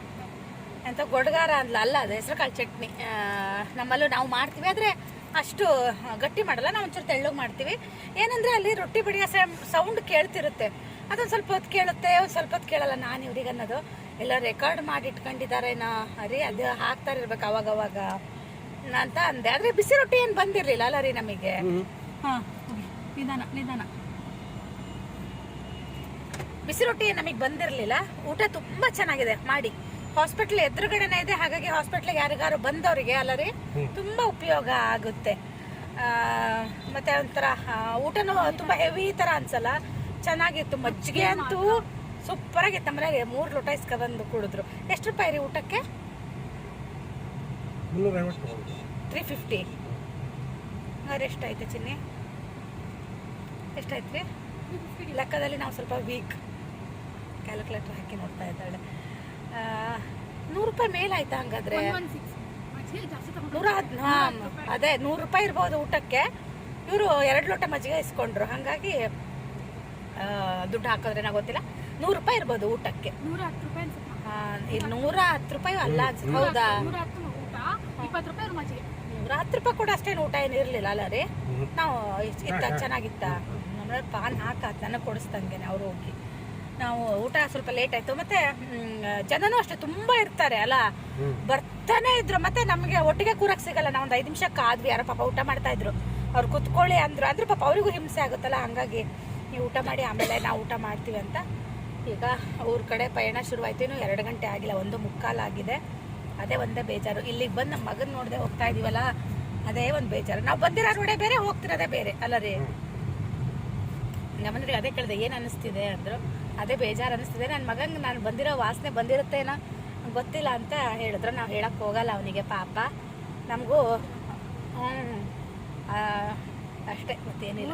[SPEAKER 3] ಎಂತ ಗೊಡ್ಗಾರ ಅಂದ್ಲ ಅಲ್ಲ, ಅದು ಹೆಸರು ಕಾಳು ಚಟ್ನಿ ನಮ್ಮಲ್ಲೂ ನಾವು ಮಾಡ್ತೀವಿ, ಆದರೆ ಅಷ್ಟು ಗಟ್ಟಿ ಮಾಡಲ್ಲ. ನಾವು ಒಂಚೂರು ತೆಳ್ಳಗೆ ಮಾಡ್ತೀವಿ. ಏನಂದ್ರೆ ಅಲ್ಲಿ ರೊಟ್ಟಿ ಬಡಿಯೋ ಸೌಂಡ್ ಕೇಳ್ತಿರುತ್ತೆ. ಅದೊಂದು ಸ್ವಲ್ಪ ಹೊತ್ತು ಕೇಳುತ್ತೆ ಒಂದು ಸ್ವಲ್ಪ ಹೊತ್ತು ಕೇಳಲ್ಲ. ನಾನು ಇವ್ರಿಗೆ ಅನ್ನೋದು. ಎಲ್ಲ ರೆಕಾರ್ಡ್ ಮಾಡಿ ಇಟ್ಕೊಂಡಿದ್ದಾರೇನೋ ರೀ ಅದು ಹಾಕ್ತಾ ಇರ್ಬೇಕು ಅವಾಗ ಅವಾಗ ಅಂತ ಅಂದೆ. ಆದರೆ ಬಿಸಿ ರೊಟ್ಟಿ ಏನು ಬಂದಿರಲಿಲ್ಲ ಅಲ್ಲ ರೀ ನಮಗೆ. ಹಾಂ ನಿಧಾನ ನಿಧಾನ. ಬಿಸಿ ರೊಟ್ಟಿ ನಮಗೆ ಬಂದಿರಲಿಲ್ಲ. ಊಟ ತುಂಬ ಚೆನ್ನಾಗಿದೆ. ಮಾಡಿ. ಹಾಸ್ಪಿಟ್ಲ್ ಎದುರುಗಡೆನೇ ಇದೆ. ಹಾಗಾಗಿ ಹಾಸ್ಪಿಟ್ಲಿಗೆ ಯಾರಿಗಾರು ಬಂದವರಿಗೆ ಅಲ್ಲ ರೀ ತುಂಬ ಉಪಯೋಗ ಆಗುತ್ತೆ. ಮತ್ತೆ ಒಂಥರ ಊಟನೂ ತುಂಬ ಹೆವಿ ಥರ ಅನ್ಸಲ್ಲ. ಚೆನ್ನಾಗಿತ್ತು ಮಜ್ಜಿಗೆ ಅಂತೂ ಸೂಪರ್ ಆಗಿತ್ತು. ಮನೆಯಲ್ಲಿ ಮೂರು ಲೋಟ ಇಸ್ಕ ಬಂದು ಕುಡಿದ್ರು. ಎಷ್ಟು ರೂಪಾಯಿ ರೀ ಊಟಕ್ಕೆ? ತ್ರೀ ಫಿಫ್ಟಿ ಹಾಗಾದ್ರೆ ಎಷ್ಟಾಯ್ತು ಚಿನ್ನಿ? ಎಷ್ಟಾಯ್ತು ರೀ? ಲೆಕ್ಕದಲ್ಲಿ ನಾವು ಸ್ವಲ್ಪ ವೀಕ್ ಕ್ಯಾಲ್ಕುಲೇಟರ್ ಹಾಕಿ ನೋಡ್ತಾ ಇದ್ದಾಳೆ. ನೂರು ರೂಪಾಯಿ ಮೇಲಾಯ್ತಾ ಹಂಗಾದ್ರೆ? ನೂರ ಅದೇ ನೂರು ರೂಪಾಯಿ ಇರ್ಬೋದು ಊಟಕ್ಕೆ. ಇವರು ಎರಡು ಲೋಟ ಮಜ್ಜಿಗೆ ಇಸ್ಕೊಂಡ್ರು. ಹಾಗಾಗಿ ದುಡ್ಡು ಹಾಕಿದ್ರೆ ನಾ ಗೊತ್ತಿಲ್ಲ ನೂರು ರೂಪಾಯಿ ಇರ್ಬೋದು ಊಟಕ್ಕೆ.
[SPEAKER 5] ನೂರ ಹತ್ತು ರೂಪಾಯಿ
[SPEAKER 3] ಅಲ್ಲ ಹೌದಾ?
[SPEAKER 5] ನೂರ ಹತ್ತು ರೂಪಾಯಿ
[SPEAKER 3] ಕೂಡ ಅಷ್ಟೇನು ಊಟ ಏನು ಇರಲಿಲ್ಲ ಅಲ್ಲ ರೀ? ನಾವು ಇತ್ತ ಚೆನ್ನಾಗಿತ್ತ? ನಮ್ಮ ಪಾನ್ ಹಾಕಾತ್ ನನಗೆ ಕೊಡಿಸ್ದಂಗೆ ಅವ್ರು ಹೋಗಿ. ನಾವು ಊಟ ಸ್ವಲ್ಪ ಲೇಟ್ ಆಯ್ತು. ಮತ್ತೆ ಜನನು ಅಷ್ಟೇ ತುಂಬಾ ಇರ್ತಾರೆ ಅಲ್ಲ? ಬರ್ತಾನೆ ಇದ್ರು. ಮತ್ತೆ ನಮಗೆ ಒಟ್ಟಿಗೆ ಕೂರಕ್ ಸಿಗಲ್ಲ. ನಾವು ಒಂದು ಐದು ನಿಮಿಷ ಕಾದ್ವಿ. ಯಾರೋ ಪಾಪ ಊಟ ಮಾಡ್ತಾ ಇದ್ರು. ಅವ್ರು ಕುತ್ಕೊಳ್ಳಿ ಅಂದ್ರು. ಅಂದ್ರೆ ಪಾಪ ಅವರಿಗೂ ಹಿಂಸೆ ಆಗುತ್ತಲ್ಲ? ಹಂಗಾಗಿ ನೀವು ಊಟ ಮಾಡಿ ಆಮೇಲೆ ನಾವು ಊಟ ಮಾಡ್ತೀವಿ ಅಂತ. ಈಗ ಊರ ಕಡೆ ಪಯಣ ಶುರುವಾಯ್ತು. ಇನ್ನು ಎರಡು ಗಂಟೆ ಆಗಿಲ್ಲ. ಒಂದು ಮುಕ್ಕಾಲು ಆಗಿದೆ. ಅದೇ ಒಂದೇ ಬೇಜಾರು. ಇಲ್ಲಿಗೆ ಬಂದು ನಮ್ಮ ಮಗನ ನೋಡದೆ ಹೋಗ್ತಾ ಇದೀವಲ್ಲ? ಅದೇ ಒಂದು ಬೇಜಾರು. ನಾವು ಬಂದಿರೋ ರೋಡೆ ಬೇರೆ ಹೋಗ್ತಿರೋದೇ ಬೇರೆ. ಅಲ್ಲ ರೀ? ನಮ್ಮಂದ್ರೆ ಅದೇ ಕೇಳಿದೆ. ಏನು ಅನಿಸ್ತಿದೆ ಅಂದರು? ಅದೇ ಬೇಜಾರು ಅನ್ನಿಸ್ತಿದೆ ನನ್ನ ಮಗಂಗೆ ನಾನು ಬಂದಿರೋ ವಾಸನೆ ಬಂದಿರುತ್ತೇನೋ ಗೊತ್ತಿಲ್ಲ ಅಂತ ಹೇಳಿದ್ರು. ನಾವು ಹೇಳಕ್ಕೆ ಹೋಗಲ್ಲ ಅವನಿಗೆ ಪಾಪ. ನಮಗೂ ಹ್ಞೂ ಅಷ್ಟೇ ಮತ್ತೇನಿಲ್ಲ.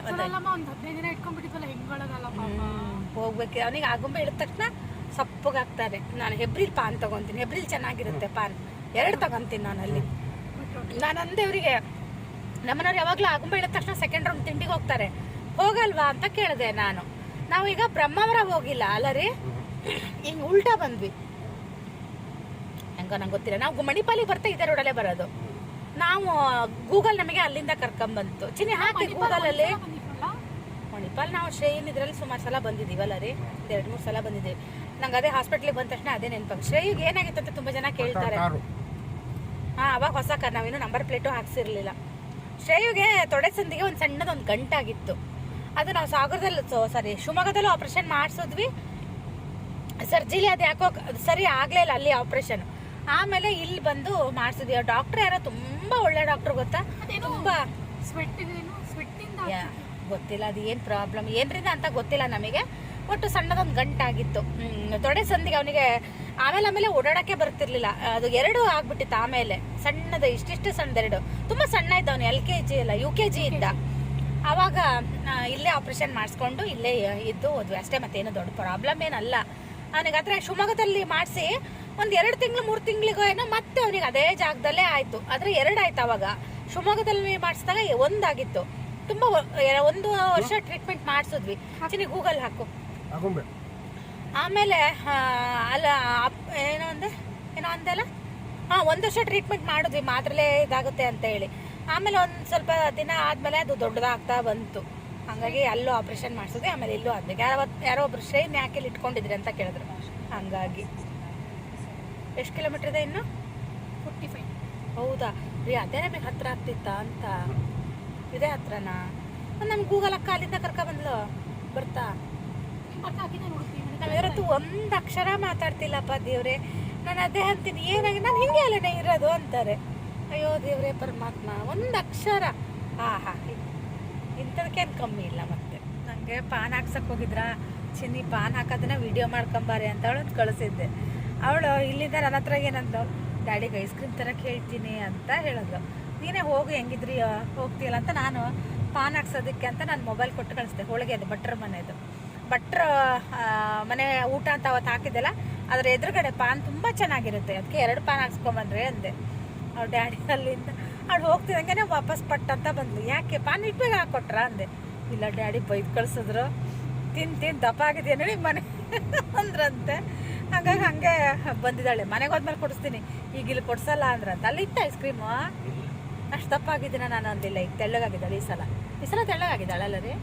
[SPEAKER 3] ಹೋಗ್ಬೇಕು. ಅವನಿಗೆ ಆಗುಂಬೆ ಇಳಿದ ತಕ್ಷಣ ಸಪ್ಪಗಾಗ್ತಾರೆ. ನಾನು ಹೆಬ್ರಿಲ್ ಪಾನ್ ತಗೊಂತೀನಿ. ಹೆಬ್ರಿಲ್ ಚೆನ್ನಾಗಿರುತ್ತೆ ಪಾನ್. ಎರಡು ತಗೊಂತೀನಿ ನಾನು ಅಲ್ಲಿ. ನಾನು ಅಂದೆ ಅವರಿಗೆ ನಮ್ಮನವ್ರು ಯಾವಾಗಲೂ ಆಗುಂಬೆ ಇಳಿದ ತಕ್ಷಣ ಸೆಕೆಂಡ್ ರೌಂಡ್ ತಿಂಡಿಗೆ ಹೋಗ್ತಾರೆ. ಹೋಗಲ್ವಾ ಅಂತ ಕೇಳಿದೆ ನಾನು. ನಾವೀಗ ಬ್ರಹ್ಮಾವರ ಹೋಗಿಲ್ಲ ಅಲ್ಲ ರೀ? ಹಿಂಗೆ ಉಲ್ಟಾ ಬಂದ್ವಿ. ಹೆಂಗೋ ನಂಗೆ ಗೊತ್ತಿಲ್ಲ. ನಾವು ಮಣಿಪಾಲಿಗೆ ಬರ್ತಾ ಇದೆ ರೋಡಲ್ಲೇ ಬರೋದು. ನಾವು ಗೂಗಲ್ ನಮಗೆ ಅಲ್ಲಿಂದ ಕರ್ಕೊಂಬಂತು. ಚಿನ್ನಿ ಹಾಕಿ ಗೂಗಲಲ್ಲಿ
[SPEAKER 5] ಅಲ್ಲಿ?
[SPEAKER 3] ಮಣಿಪಾಲ್ ನಾವು ಶ್ರೇಯನ್ ಇದ್ರಲ್ಲಿ ಸುಮಾರು ಸಲ ಬಂದಿದ್ದೀವಲ್ಲ ರೀ? ಎರಡು ಮೂರು ಸಲ ಬಂದಿದ್ದೀವಿ. ನಂಗೆ ಅದೇ ಹಾಸ್ಪಿಟ್ಲಿಗೆ ಬಂದ ತಕ್ಷಣ ಅದೇ ನೆನಪಾಗ. ಶ್ರೇಯಿಗೆ ಏನಾಗಿತ್ತು ಅಂತ ತುಂಬ ಜನ ಕೇಳ್ತಾರೆ. ಹಾಂ ಅವಾಗ ಹೊಸ ಕಾರ್. ನಾವೇನು ನಂಬರ್ ಪ್ಲೇಟು ಹಾಕ್ಸಿರ್ಲಿಲ್ಲ. ಶ್ರೇಯುಗೆ ತೊಡೆ ಸಂದಿಗೆ ಒಂದು ಸಣ್ಣದೊಂದು ಗಂಟಾಗಿತ್ತು. ಅದು ನಾವು ಸಾಗರದಲ್ಲಿ ಸಾರಿ ಶಿವಮೊಗ್ಗದಲ್ಲೂ ಆಪ್ರೇಷನ್ ಮಾಡಿಸಿದ್ವಿ. ಸರ್ಜಿಲಿ ಅದು ಯಾಕೋ ಸರಿ ಆಗಲೇ ಇಲ್ಲ ಅಲ್ಲಿ ಆಪ್ರೇಷನ್ ಆಮೇಲೆ ಇಲ್ಲಿ ಬಂದು ಮಾಡಿಸಿದ್ವಿ. ಡಾಕ್ಟರ್ ಯಾರೋ ತುಂಬ ಒಳ್ಳೆ ಡಾಕ್ಟರ್ ಗೊತ್ತಾ? ತುಂಬಾ ಗೊತ್ತಿಲ್ಲ ಅದು ಏನು ಪ್ರಾಬ್ಲಮ್ ಏನ್ರಿಂದ ಅಂತ ಗೊತ್ತಿಲ್ಲ ನಮಗೆ. ಒಟ್ಟು ಸಣ್ಣದೊಂದು ಗಂಟಾಗಿತ್ತು. ತೊಡೆ ಸಂದಿಗೆ ಅವನಿಗೆ ಆಮೇಲೆ ಆಮೇಲೆ ಓಡಾಡಕ್ಕೆ ಬರ್ತಿರ್ಲಿಲ್ಲ. ಅದು ಎರಡು ಆಗ್ಬಿಟ್ಟಿತ್ತು ಆಮೇಲೆ. ಸಣ್ಣದ ಇಷ್ಟಿಷ್ಟು ಸಣ್ಣದೆರಡು. ತುಂಬಾ ಸಣ್ಣ ಇದ್ದ ಅವನು ಎಲ್ ಕೆ ಜಿ ಅಲ್ಲ ಯು ಕೆ ಜಿ ಇದ್ದ. ಆವಾಗ ಇಲ್ಲೇ ಆಪ್ರೇಷನ್ ಮಾಡಿಸ್ಕೊಂಡು ಇಲ್ಲೇ ಇದ್ದು ಹೋದ್ವಿ ಅಷ್ಟೇ ಮತ್ತೇನು ದೊಡ್ಡ ಪ್ರಾಬ್ಲಮ್ ಏನಲ್ಲ. ಅವನಿಗೆ ಆದರೆ ಶಿವಮೊಗ್ಗದಲ್ಲಿ ಮಾಡಿಸಿ ಒಂದು ಎರಡು ತಿಂಗಳು ಮೂರು ತಿಂಗಳಿಗೋ ಏನೋ ಮತ್ತೆ ಅವನಿಗೆ ಅದೇ ಜಾಗದಲ್ಲೇ ಆಯಿತು. ಆದರೆ ಎರಡು ಆಯ್ತು ಅವಾಗ. ಶಿವಮೊಗ್ಗದಲ್ಲಿ ಮಾಡಿಸಿದಾಗ ಒಂದಾಗಿತ್ತು. ತುಂಬ ಒಂದು ವರ್ಷ ಟ್ರೀಟ್ಮೆಂಟ್ ಮಾಡಿಸಿದ್ವಿ. ಚಿನಿ ಗೂಗಲ್ ಹಾಕು. ಆಮೇಲೆ ಅಲ್ಲ ಏನೋ ಅಂದೆ ಏನೋ ಅಂದೆಲ್ಲ ಹಾಂ ಒಂದು ವರ್ಷ ಟ್ರೀಟ್ಮೆಂಟ್ ಮಾಡಿದ್ವಿ. ಮಾತ್ರಲೇ ಇದಾಗುತ್ತೆ ಅಂತ ಹೇಳಿ. ಆಮೇಲೆ ಒಂದು ಸ್ವಲ್ಪ ದಿನ ಆದಮೇಲೆ ಅದು ದೊಡ್ಡದಾಗ್ತಾ ಬಂತು. ಹಾಗಾಗಿ ಅಲ್ಲೂ ಆಪ್ರೇಷನ್ ಮಾಡಿಸಿದ್ವಿ ಆಮೇಲೆ ಇಲ್ಲೂ ಆದ್ಮೇಲೆ ಯಾರೋ ಯಾರೋ ಒಬ್ರು ಶ್ರೇನ್ ಯಾಕೆ ಇಲ್ಲಿ ಇಟ್ಕೊಂಡಿದ್ರಿ ಅಂತ ಕೇಳಿದ್ರು. ಹಾಗಾಗಿ. ಎಷ್ಟು ಕಿಲೋಮೀಟರ್ ಇದೆ ಇನ್ನು?
[SPEAKER 5] ಫೋರ್ಟಿ ಫೈವ್
[SPEAKER 3] ಹೌದಾ? ರೀ ಅದೇ ನಮಗೆ ಹತ್ರ ಆಗ್ತಿತ್ತ ಅಂತ. ಇದೇ ಹತ್ರನಾ? ನಮ್ಗೆ ಗೂಗಲ್ ಅಕ್ಕ ಅಲ್ಲಿಂದ ಕರ್ಕ ಬಂದ್ಲು. ಬರ್ತಾ? ನಾವಿರತ್ತು ಒಂದು ಅಕ್ಷರ ಮಾತಾಡ್ತಿಲ್ಲಪ್ಪ ದೇವ್ರೆ. ನಾನು ಅದೇ ಅಂತೀನಿ. ಏನಾಗಿ? ನಾನು ಹಿಂಗೆ ಅಲ್ಲೇ ಇರೋದು ಅಂತಾರೆ. ಅಯ್ಯೋ ದೇವರೇ ಪರಮಾತ್ಮ, ಒಂದು ಅಕ್ಷರ. ಆಹಾ ಇಂಥದಕ್ಕೇನು ಕಮ್ಮಿ ಇಲ್ಲ ಮತ್ತೆ. ನನಗೆ ಪಾನ್ ಹಾಕ್ಸಕ್ಕೆ ಹೋಗಿದ್ರಾ? ಚಿನ್ನಿ ಪಾನ್ ಹಾಕೋದನ್ನ ವಿಡಿಯೋ ಮಾಡ್ಕೊಂಬಾರಿ ಅಂತ ಅವಳು ಕಳಿಸಿದ್ದೆ. ಅವಳು, ಇಲ್ಲಿಂದ ನನ್ನ ಹತ್ರ ಏನಂತ ಡ್ಯಾಡಿಗೆ ಐಸ್ ಕ್ರೀಮ್ ತರಕ್ಕೆ ಹೇಳ್ತೀನಿ ಅಂತ ಹೇಳಿದ್ಲು. ನೀನೇ ಹೋಗು, ಹೆಂಗಿದ್ರಿ? ಹೋಗ್ತೀಯಲ್ಲ ಅಂತ ನಾನು ಪಾನ್ ಹಾಕ್ಸೋದಕ್ಕೆ ಅಂತ ನಾನು ಮೊಬೈಲ್ ಕೊಟ್ಟು ಕಳಿಸ್ದೆ, ಹೋಳಿಗೆ ಅದು ಭಟ್ರ ಮನೆದು. ಭಟ್ರ ಮನೆ ಊಟ ಅಂತ ಅವತ್ತು ಹಾಕಿದ್ದೆಲ್ಲ, ಅದ್ರ ಎದುರುಗಡೆ ಪಾನ್ ತುಂಬ ಚೆನ್ನಾಗಿರುತ್ತೆ. ಅದಕ್ಕೆ ಎರಡು ಪಾನ್ ಹಾಕ್ಸ್ಕೊಂಬಂದ್ರೆ ಅಂದೆ. ಅವ್ರ ಡ್ಯಾಡಿ ಅಲ್ಲಿಂದ ಅವ್ಳು ಹೋಗ್ತಿದ್ದಂಗೆ ವಾಪಸ್ ಪಟ್ಟಂತ ಬಂದ್ಲು. ಯಾಕೆ? ಪಾನ್ ಇಟ್ಬೇಕು ಹಾಕೊಟ್ರ? ಅಂದೆ. ಇಲ್ಲ ಡ್ಯಾಡಿ, ಬೈದು ಕಳ್ಸಿದ್ರು. ತಿನ್ ತಿನ್, ದಪ್ಪ ಆಗಿದೆಯಾ ನೋಡಿ ಮನೆ? ಅಂದ್ರಂತೆ. ಹಾಗಾಗಿ ಹಂಗೆ ಬಂದಿದ್ದಾಳೆ. ಮನೆಗೆ ಹೋದ್ಮೇಲೆ ಕೊಡಿಸ್ತೀನಿ. ಈಗ ಇಲ್ಲಿ ಕೊಡ್ಸಲ್ಲ? ಅಂದ್ರಂತ. ಅಲ್ಲಿ ಇತ್ತು ಐಸ್ ಕ್ರೀಮು ಅಷ್ಟು ದಪ್ಪ ಆಗಿದ್ದೀನ ನಾನು? ಅಂದಿಲ್ಲ. ಈಗ ತೆಳ್ಳಗಾಗಿದ್ದಾಳೆ, ಈ ಸಲ. ಈ ಸಲ ತೆಳ್ಳಗಾಗಿದ್ದಾಳಲ್ಲ ರೀ?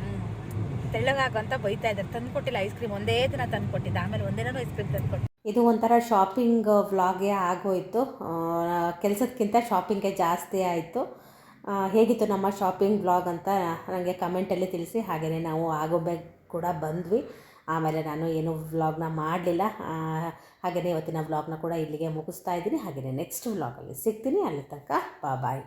[SPEAKER 3] ಹ್ಞೂ ಅಂತ ಬೈತಾ ಇದ್ದಾರೆ. ತಂದು ಕೊಟ್ಟಿಲ್ಲ ಐಸ್ ಕ್ರೀಮ್ ಒಂದೇ ದಿನ ತಂದು ಕೊಟ್ಟಿದ್ದೆ ಆಮೇಲೆ ಒಂದೇನೋ ಐಸ್ ಕ್ರೀಮ್ ತಂದು ಕೊಟ್ಟಿದ್ದೆ
[SPEAKER 2] ಇದು ಒಂಥರ ಶಾಪಿಂಗ್ ವ್ಲಾಗೇ ಆಗೋಯಿತು. ಕೆಲಸಕ್ಕಿಂತ ಶಾಪಿಂಗೇ ಜಾಸ್ತಿ ಆಯಿತು. ಹೇಗಿತ್ತು ನಮ್ಮ ಶಾಪಿಂಗ್ ವ್ಲಾಗ್ ಅಂತ ನನಗೆ ಕಮೆಂಟಲ್ಲಿ ತಿಳಿಸಿ. ಹಾಗೆಯೇ ನಾವು ಆಗೋಬೇಕು ಕೂಡ ಬಂದ್ವಿ. ಆಮೇಲೆ ನಾನು ಏನು ವ್ಲಾಗ್ನ ಮಾಡಲಿಲ್ಲ. ಹಾಗೆಯೇ ಇವತ್ತಿನ ವ್ಲಾಗ್ನ ಕೂಡ ಇಲ್ಲಿಗೆ ಮುಗಿಸ್ತಾ ಇದ್ದೀನಿ. ಹಾಗೆಯೇ ನೆಕ್ಸ್ಟ್ ವ್ಲಾಗಲ್ಲಿ ಸಿಗ್ತೀನಿ. ಅಲ್ಲಿ ತನಕ ಬಾಯ್